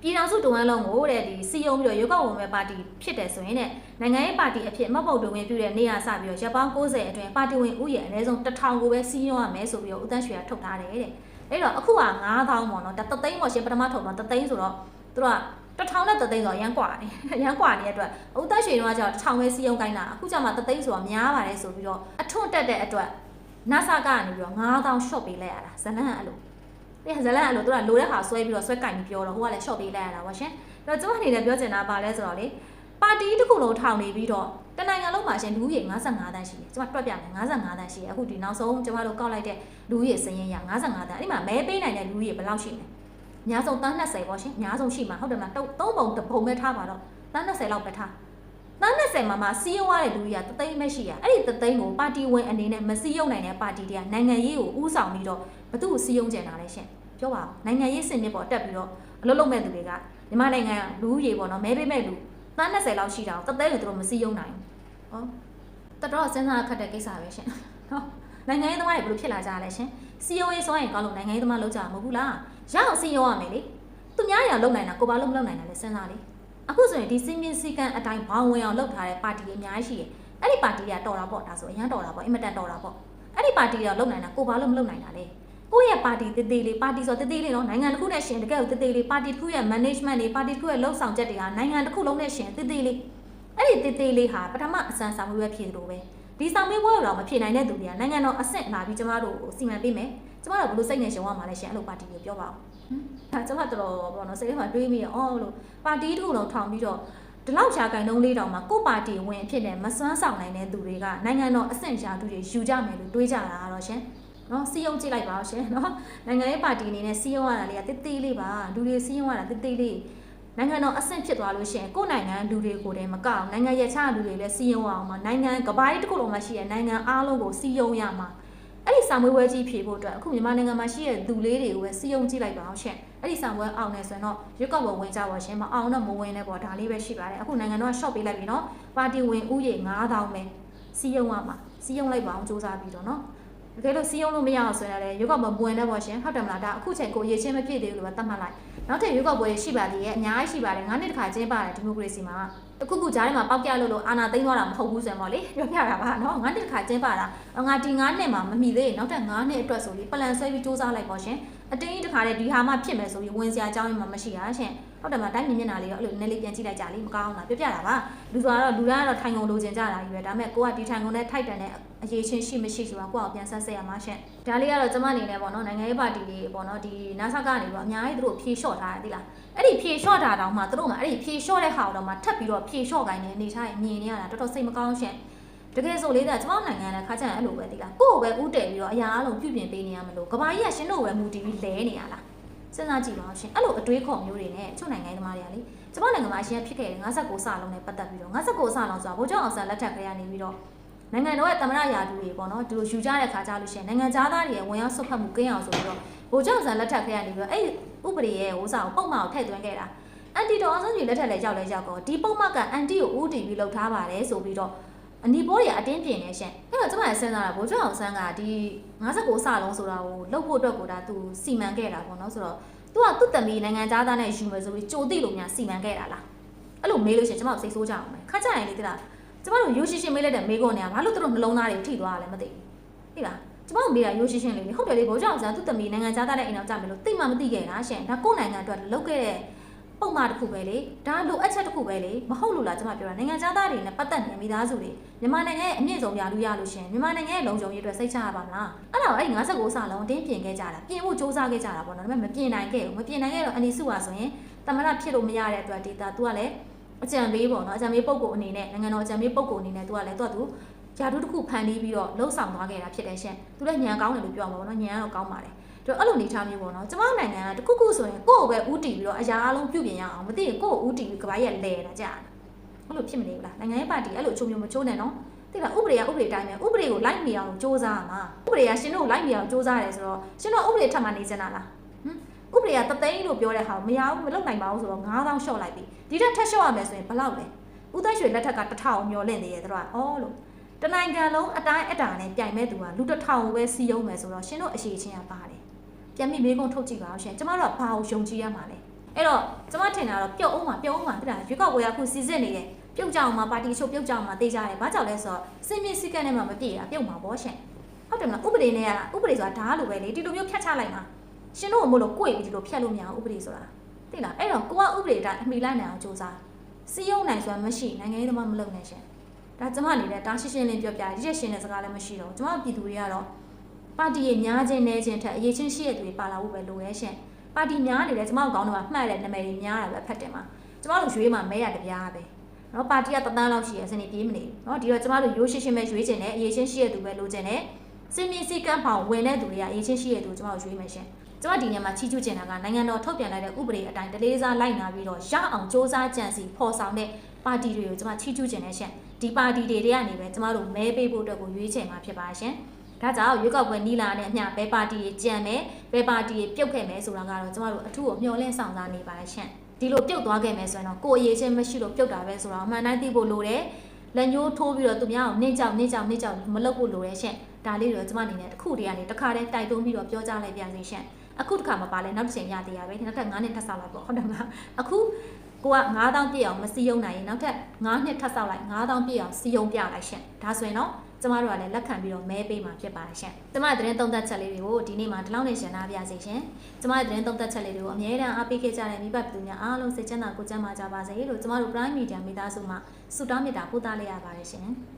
ပြည်ထောင်စုတဝန်းလုံးကိုတဲ့ဒီစီယုံပြီးတော့ရုပ်ောက်ဝင်မဲ့ပါတီဖြစ်တယ်ဆိုရင်တဲ့နိုင်ငံရေးပါတီအဖြစ်မဟုတ်ပုံတွင်ပြုတဲ့နေရာစပြီးတော့ရပ်ပေါင်း90အတွင်းပါတီဝင်ဥယျာဉ်အနည်းဆုံး1000ကိုပဲစီယုံရမယ်ဆိုပြီးတော့ဦးတန်းရွှေကထုတ်ထားတယ်တဲ့အဲ့တော့အခုက9000ပေါ့နော်ဒါတသိန်းပေါ့ရှင်ပထမထုတ်တော့တသိန်းဆိုတော့သူတို့ကတထောင်နဲ့တသိန်းဆိုရန်ကွာနေရန်ကွာနေတဲ့အတွက်ဦးသက်ရွှေတော့ကျတော့တထောင်ပဲစီယုံကိုင်းတာအခုကျမှတသိန်းဆိုတော့များပါတယ်ဆိုပြီးတော့အထွန့်တက်တဲ့အတွက် NASA ကနေပြီးတော့9000 short ပေးလိုက်ရတာဇလန်းအဲ့လို တဲ့ဇလန်အဲ့လိုသူကလိုတဲ့ဟာဆွဲပြီးတော့ဆွဲကင်ပြီးပြောတော့ဟိုကလည်း short ပေးလိုက်ရတာပါရှင်အဲ့တော့ကျွန်မအနေနဲ့ပြောချင်တာပါလဲဆိုတော့လေပါတီတစ်ခုလုံးထောင်နေပြီးတော့တနိုင်ငံလုံးမှာရှင်လူဦးရေ55တန်းရှိတယ်ကျွန်မတွက်ပြမယ်55တန်းရှိတယ်အခုဒီနောက်ဆုံးကျွန်မတို့ကောက်လိုက်တဲ့လူဦးရေစရင်းရ55တန်းအဲ့ဒီမှာမဲပေးနိုင်တဲ့လူဦးရေဘယ်လောက်ရှိလဲအများဆုံးတန်း20ပေါ့ရှင်အများဆုံးရှိမှာဟုတ်တယ်မလားသုံးပုံတစ်ပုံပဲထားပါတော့တန်း20လောက်ပဲထားတန်း20မှာမှစီးရုံးရတဲ့လူကြီးကတသိန်းပဲရှိရအဲ့ဒီတသိန်းကိုပါတီဝင်အနေနဲ့မစီးရုံးနိုင်တဲ့ပါတီတွေကနိုင်ငံရေးကိုဥဆောင်ပြီးတော့ ဘသူ့ကိုစီးရုံးကြတာလဲရှင်ပြောပါဦးနိုင်ငံရေးစင်မြစ်ပေါ်တက်ပြီးတော့အလုပ်လုပ်မဲ့သူတွေကမြန်မာနိုင်ငံလူဦးရေပေါ့နော်မဲပေးမဲ့လူတန်း20လောက်ရှိတာကိုတသိန်းကိုသူတို့မစီးရုံးနိုင်ဘူးဟောတော်တော်စဉ်းစားခက်တဲ့ကိစ္စပဲရှင်နော်နိုင်ငံရေးသမားတွေဘယ်လိုဖြစ်လာကြလဲရှင်စီယိုရေးဆိုရင်ကောင်းလို့နိုင်ငံရေးသမားလုပ်ကြမှာမဟုတ်ဘူးလားရအောင်စီယိုရမယ်လေသူများရအောင်လုပ်နိုင်တာကိုပါလို့မလုပ်နိုင်တာလဲစဉ်းစားလေအခုဆိုရင်ဒီစီမင်းစည်းကမ်းအတိုင်းဘောင်ဝင်အောင်လုပ်ထားတဲ့ပါတီတွေအများကြီးရှိတယ်အဲ့ဒီပါတီတွေကတော်တာပေါ့ဒါဆိုအရန်တော်တာပေါ့အင်မတန်တော်တာပေါ့အဲ့ဒီပါတီတွေကလုပ်နိုင်တာကိုပါလို့မလုပ်နိုင်တာလေ ကိုယ့်ရဲ့ပါတီတေးသေးလေးပါတီဆိုတေးသေးလေးနော်နိုင်ငံတစ်ခုနဲ့ရှင်တကယ်ကိုတေးသေးလေးပါတီတစ်ခုရဲ့ management တွေပါတီတစ်ခုရဲ့လှုပ်ဆောင်ချက်တွေကနိုင်ငံတစ်ခုလုံးနဲ့ရှင်တေးသေးလေးအဲ့ဒီတေးသေးလေးဟာပထမအစမ်းဆောင်မှုပဲဖြစ်လို့ပဲဒီဆောင်မေးပွဲတော့မဖြစ်နိုင်တဲ့သူတွေကနိုင်ငံတော်အဆင့်လာပြီးကျမတို့စီမံပေးမယ်ကျမတို့ဘယ်လိုစိတ်နဲ့ရှင်ရမှာလဲရှင်အဲ့လိုပါတီကိုပြောပါဦးဟမ်ဒါကျမတော်တော်ပေါ့နော်စိတ်ထဲမှာတွေးမိရအော်လို့ပါတီတစ်ခုလုံးထောင်ပြီးတော့ဒီလောက်ရှားကင်တုံးလေးတောင်မှာကိုပါတီဝင်အဖြစ်နဲ့မစွမ်းဆောင်နိုင်တဲ့သူတွေကနိုင်ငံတော်အဆင့်ရှားသူတွေယူကြမယ်လို့တွေးကြတာတော့ရှင် နော်စီယုံကြည့်လိုက်ပါရှင်နော်နိုင်ငံရေးပါတီအနေနဲ့စီယုံရတာလေးကတိတ်တိတ်လေးပါလူတွေစီယုံရတာတိတ်တိတ်လေးနိုင်ငံတော်အဆင့်ဖြစ်သွားလို့ရှိရင်ကိုယ်နိုင်ငံလူတွေကိုတည်းမကောက်နိုင်ငံရခြားလူတွေလည်းစီယုံအောင်မှာနိုင်ငံကဘာကြီးတစ်ခုလုံးမှာရှိတဲ့နိုင်ငံအားလုံးကိုစီယုံရမှာအဲ့ဒီစာမွေးပွဲကြီးဖြေဖို့အတွက်အခုမြန်မာနိုင်ငံမှာရှိတဲ့သူလေးတွေကိုပဲစီယုံကြည့်လိုက်ပါအောင်ရှင်အဲ့ဒီစာမွေးအောင်နေဆိုရင်တော့ရွက်ကောက်ပွဲဝင်ကြပါရှင်မအောင်တော့မဝင်နဲ့ပေါ့ဒါလေးပဲရှိပါတယ်အခုနိုင်ငံတော်က short ပေးလိုက်ပြီနော်ပါတီဝင်ဥယေ9000ပဲစီယုံရမှာစီယုံလိုက်ပါအောင်စူးစမ်းပြီးတော့နော် တကယ်လို့စီးရုံးလို့မရအောင်ဆိုရင်လည်းရွေးကောက်ပွဲမဝင်တော့ပေါ့ရှင်ဟုတ်တယ်မလားဒါအခုချိန်ကိုရေချင်းမပြည့်သေးဘူးလို့ပဲသတ်မှတ်လိုက်နောက်ထပ်ရွေးကောက်ပွဲရှိပါသေးရဲ့အများကြီးရှိပါတယ်ငါးနှစ်တစ်ခါကျင်းပါတယ်ဒီမိုကရေစီမှာတခုခုကြားထဲမှာပေါက်ပြလို့လို့အာဏာသိမ်းသွားတာမဟုတ်ဘူးဆိုရင်ပေါ့လေပြောပြတာပါနော်ငါးနှစ်တစ်ခါကျင်းပါတာငါဒီငါးနှစ်မှာမမီသေးရင်နောက်ထပ်ငါးနှစ်အတွက်ဆိုပြီးပလန်ဆွဲပြီးစူးစမ်းလိုက်ပေါ့ရှင်အတင်းကြီးတစ်ခါတည်းဒီဟာမှဖြစ်မယ်ဆိုပြီးဝင်စရာအကြောင်းမှမရှိတာရှင် ဟုတ်တယ်မလားတိုင်းမြင်မျက်နှာလေးရောအဲ့လိုနည်းလေးပြန်ကြည့်လိုက်ကြလေမကောင်းတာပြောပြတာပါလူဆိုတော့လူတိုင်းကတော့ထိုင်ကုန်လိုချင်ကြတာကြီးပဲဒါပေမဲ့ကိုကဒီထိုင်ကုန်နဲ့ထိုက်တန်တဲ့အရေးချင်းရှိမရှိဆိုတာကိုယ့်အောင်ပြန်ဆက်ဆက်ရမှာရှင်ဒါလေးကတော့ကျမအနေနဲ့ပေါ့နော်နိုင်ငံရေးပါတီတွေပေါ့နော်ဒီ NASA ကနေပြီးတော့အများကြီးသူတို့ဖြေလျှော့ထားတယ်သိလားအဲ့ဒီဖြေလျှော့တာတောင်မှသူတို့ကအဲ့ဒီဖြေလျှော့တဲ့ဟာကိုတော့မှထပ်ပြီးတော့ဖြေလျှော့ခိုင်းနေအနေထားရင်မြင်နေရတာတော်တော်စိတ်မကောင်းရှင်တကယ်ဆိုလေးကကျမနိုင်ငံနဲ့ခါချင်အဲ့လိုပဲသိလားကိုယ့်ကိုပဲဥတည်ပြီးတော့အရာအလုံးပြုပြင်ပေးနေရမလို့ကဘာကြီးကရှင်တို့ပဲမူတည်ပြီးလဲနေရလား စဉ်းစားကြည့်ပါဦးရှင်အဲ့လိုအတွေးခေါ်မျိုးတွေနဲ့အချို့နိုင်ငံသမားတွေကလေကျမနိုင်ငံမှာအရင်ဖြစ်ခဲ့တဲ့59စလုံးနဲ့ပတ်သက်ပြီးတော့59စလုံးဆိုတာဗိုလ်ချုပ်အောင်ဆန်းလက်ထက်ကလေးကနေပြီးတော့နိုင်ငံတော်ရဲ့သမ္မတရာထူးတွေပေါ့နော်ဒီလိုယူကြတဲ့ခါကြလို့ရှိရင်နိုင်ငံသားတွေရဲ့ဝင်ရောက်ဆွတ်ဖက်မှုကင်းအောင်ဆိုပြီးတော့ဗိုလ်ချုပ်ဆန်လက်ထက်ခရက်နေပြီးတော့အဲ့ဥပဒေရဲ့ဟိုစာကိုပုံမှန်ကိုထည့်သွင်းခဲ့တာအန်တီတော်အောင်ဆန်းကြီးလက်ထက်လည်းရောက်လဲရောက်ကောဒီပုံမှန်ကအန်တီကိုဦးတည်ပြီးလှုပ်ထားပါတယ်ဆိုပြီးတော့ အနီပိုးတွေအတင်းပြင်နေရှင်အဲ့တော့ကျမလည်းစဉ်းစားတာဗိုလ်ချုပ်အောင်ဆန်းကဒီ59စလုံးဆိုတာကိုလှုပ်ဖို့အတွက်ကိုဒါသူစီမံခဲ့တာပေါ့နော်ဆိုတော့သူကသူ့တမီနိုင်ငံသားသားနဲ့ယူမယ်ဆိုပြီးကြိုသိလို့များစီမံခဲ့တာလားအဲ့လိုမေးလို့ရှိရင်ကျမတို့စိတ်ဆိုးကြအောင်မယ်ခါကြရင်လေတိလားကျမတို့ရိုးရှင်းရှင်းမေးလိုက်တဲ့မေးခွန်းတွေကဘာလို့သူတို့နှလုံးသားတွေထိသွားရလဲမသိဘူးသိလားကျမတို့မေးတာရိုးရှင်းရှင်းလေးလေဟုတ်တယ်လေဘောကြောင့်ဆန်သူ့တမီနိုင်ငံသားတဲ့အိမ်အောင်ကြမယ်လို့သိမှမသိခဲ့တာရှင်ဒါကိုယ့်နိုင်ငံအတွက်လုပ်ခဲ့တဲ့ ပုံမှန်တစ်ခုပဲလေဒါလိုအပ်ချက်တစ်ခုပဲလေမဟုတ်လို့လားကျမပြောတာနိုင်ငံသားတွေနဲ့ပတ်သက်နေတဲ့မိသားစုတွေမြန်မာနိုင်ငံရဲ့အမြင့်ဆုံးရာလူရလို့ရှင်မြန်မာနိုင်ငံရဲ့လုံခြုံရေးအတွက်စိတ်ချရပါမလားအဲ့တော့အဲ့ဒီ59စာလုံးတင်းပြင်ခဲ့ကြတာပြင်ဖို့စူးစမ်းခဲ့ကြတာပေါ့နော်ဒါပေမဲ့မပြင်နိုင်ခဲ့ဘူးမပြင်နိုင်ခဲ့တော့အနီစုပါဆိုရင်တမရဖြစ်လို့မရတဲ့အတွက်ဒေတာ तू ကလည်းအကြံပေးပေါ့နော်အကြံပေးပုံကိုအနေနဲ့နိုင်ငံတော်အကြံပေးပုံကိုအနေနဲ့သူကလည်းသူကသူဂျာတုတစ်ခုဖန်တီးပြီးတော့လှုပ်ဆောင်သွားခဲ့တာဖြစ်တယ်ရှင်သူလည်းညံကောင်းတယ်လို့ပြောမှာပေါ့နော်ညံကတော့ကောင်းပါတယ် တို့အဲ့လိုနေထားမျိုးပေါ့နော်ကျမနိုင်ငံကတခုခုဆိုရင်ကိုယ့်ကိုပဲဥတီပြီးတော့အရာအလုံးပြုပြင်ရအောင်မသိရင်ကိုယ့်ကိုဥတီပြီးကဘာကြီးကလဲတာကြာအဲ့လိုဖြစ်မနေဘူးလားနိုင်ငံရေးပါတီအဲ့လိုအချုံမျိုးမချိုးနဲ့နော်သိလားဥပဒေကဥပဒေတိုင်းပဲဥပဒေကိုလိုက်နေအောင်စ조사ရမှာဥပဒေကရှင်တို့လိုက်နေအောင်စ조사ရတယ်ဆိုတော့ရှင်တို့ဥပဒေထပ်မှနေစင်တာလားဟမ်ဥပဒေကတသိန်းလို့ပြောတဲ့ဟာကိုမရဘူးမလုပ်နိုင်ပါဘူးဆိုတော့9000ရှော့လိုက်ပြီဒီထက်ထက်ရှော့ရမယ်ဆိုရင်ဘယ်လောက်လဲဦးသက်ရွှေလက်ထက်ကတစ်ထောင်မျောလင့်သေးရဲ့သူကအော်လို့တနိုင်ငံလုံးအတိုင်းအတာနဲ့ပြိုင်မဲ့သူကလူတစ်ထောင်ကိုပဲစီးရုံးမယ်ဆိုတော့ရှင်တို့အရှိချင်းကပါတယ် ပြန်ပြီးမေးခွန်းထုတ်ကြည့်ပါအောင်ရှင်ကျမတို့ကဘာကိုယုံကြည်ရမှာလဲအဲ့တော့ကျမထင်တာတော့ပြုတ်အောင်ပါပြုတ်အောင်ပါတိလားရွေးကောက်ပွဲကအခုစီစစ်နေတယ်ပြုတ်ကြအောင်မှာပါတီချို့ပြုတ်ကြအောင်မှာတေးကြတယ်ဘာကြောင့်လဲဆိုတော့စိတ်မြင့်စိတ်ကနဲ့မှမပြည့်တာပြုတ်မှာပေါ့ရှင်ဟုတ်တယ်မလားဥပဒေနဲ့ကဥပဒေဆိုတာဓာတ်လိုပဲလေဒီလိုမျိုးဖြတ်ချလိုက်မှာရှင်တို့ကမို့လို့ကိုယ့်ပြီးဒီလိုဖြတ်လို့မရဘူးဥပဒေဆိုတာသိလားအဲ့တော့ကိုကဥပဒေတိုင်းအမိလိုက်နိုင်အောင်စူးစမ်းစီယုံနိုင်ဆိုတာမရှိနိုင်ငံရေးသမားမလုပ်နဲ့ရှင်ဒါကျမအနေနဲ့တားရှင်းရှင်းလင်းပြောပြရရက်ရှင်းတဲ့စကားလည်းမရှိတော့ဘူးကျမပြည်သူတွေကတော့ ပါတီရဲ့များခြင်းနဲခြင်းထက်အရေးချင်းရှိတဲ့သူတွေပါလာဖို့ပဲလိုရဲရှင်ပါတီများနေတယ်ကျမတို့ကောင်းတော့မှတ်တဲ့နာမည်တွေများတာပဲဖတ်တယ်မှာကျမတို့ရွေးမှာမဲရတပြားပဲနော်ပါတီကတသန်းလောက်ရှိရစနေပြေးမနေဘူးနော်ဒီတော့ကျမတို့ရိုးရှင်းရှင်းပဲရွေးခြင်းနဲ့အရေးချင်းရှိတဲ့သူပဲလိုချင်တယ်စင်မြင့်စီကန်းဖောင်ဝင်တဲ့သူတွေကအရေးချင်းရှိတဲ့သူကျမတို့ရွေးမယ်ရှင်ကျမဒီနေရာမှာချီးကျူးကျင်တာကနိုင်ငံတော်ထုတ်ပြန်လိုက်တဲ့ဥပဒေအတိုင်းတလေးစားလိုက်နာပြီးတော့ရအောင်စ조사ကြံစီဖော်ဆောင်တဲ့ပါတီတွေကိုကျမချီးကျူးကျင်နေရှင်ဒီပါတီတွေတွေကနေပဲကျမတို့မဲပေးဖို့အတွက်ကိုရွေးချယ်မှာဖြစ်ပါရှင် ဒါကြောင့်ရွေးကောက်ပွဲနီလာနဲ့အမျှဘယ်ပါတီကြီးကြံမယ်ဘယ်ပါတီကြီးပြုတ်ခဲ့မယ်ဆိုတာကတော့ကျမတို့အထူးကိုမျှော်လင့်ဆောင်စားနေပါရှင်ဒီလိုပြုတ်သွားခဲ့မယ်ဆိုရင်တော့ကိုယ်အရေးချင်းမရှိလို့ပြုတ်တာပဲဆိုတော့အမှန်တိုင်းသိဖို့လိုတယ်လက်ညှိုးထိုးပြီးတော့သူများကိုနှိမ့်ကြောက်နှိမ့်ကြောက်နှိမ့်ကြောက်မလုပ်ဖို့လိုတယ်ရှင်ဒါလေးတွေတော့ကျမအနေနဲ့တစ်ခုတည်းကနေတစ်ခါတည်းတိုက်တွန်းပြီးတော့ပြောကြားလိုက်ပြန်စီရှင်အခုတစ်ခါမပါလဲနောက်တစ်ချိန်ရသေးရပဲနောက်ထပ်9နှစ်ထပ်ဆောက်လိုက်ပေါ့ဟုတ်တယ်မလားအခုကိုက9000ပြည့်အောင်မစီယုံနိုင်ရင်နောက်ထပ်9နှစ်ထပ်ဆောက်လိုက်9000ပြည့်အောင်စီယုံပြလိုက်ရှင်ဒါဆိုရင်တော့ ကျမတို့ကလည်းလက်ခံပြီးတော့မဲပေးမှာဖြစ်ပါတယ်ရှင်။ကျမရဲ့သတင်းသုံးသပ်ချက်လေးတွေကိုဒီနေ့မှာဒီလောက်နဲ့ရှင်းသားပြစေရှင်။ကျမရဲ့သတင်းသုံးသပ်ချက်လေးတွေကိုအမြဲတမ်းအားပေးခဲ့ကြတဲ့မိဘပြည်သူများအားလုံးစိတ်ချမ်းသာကိုယ်ကျန်းမာကြပါစေလို့ကျမတို့ Prime Media မိသားစုမှဆုတောင်းမေတ္တာပို့သလိုက်ရပါတယ်ရှင်။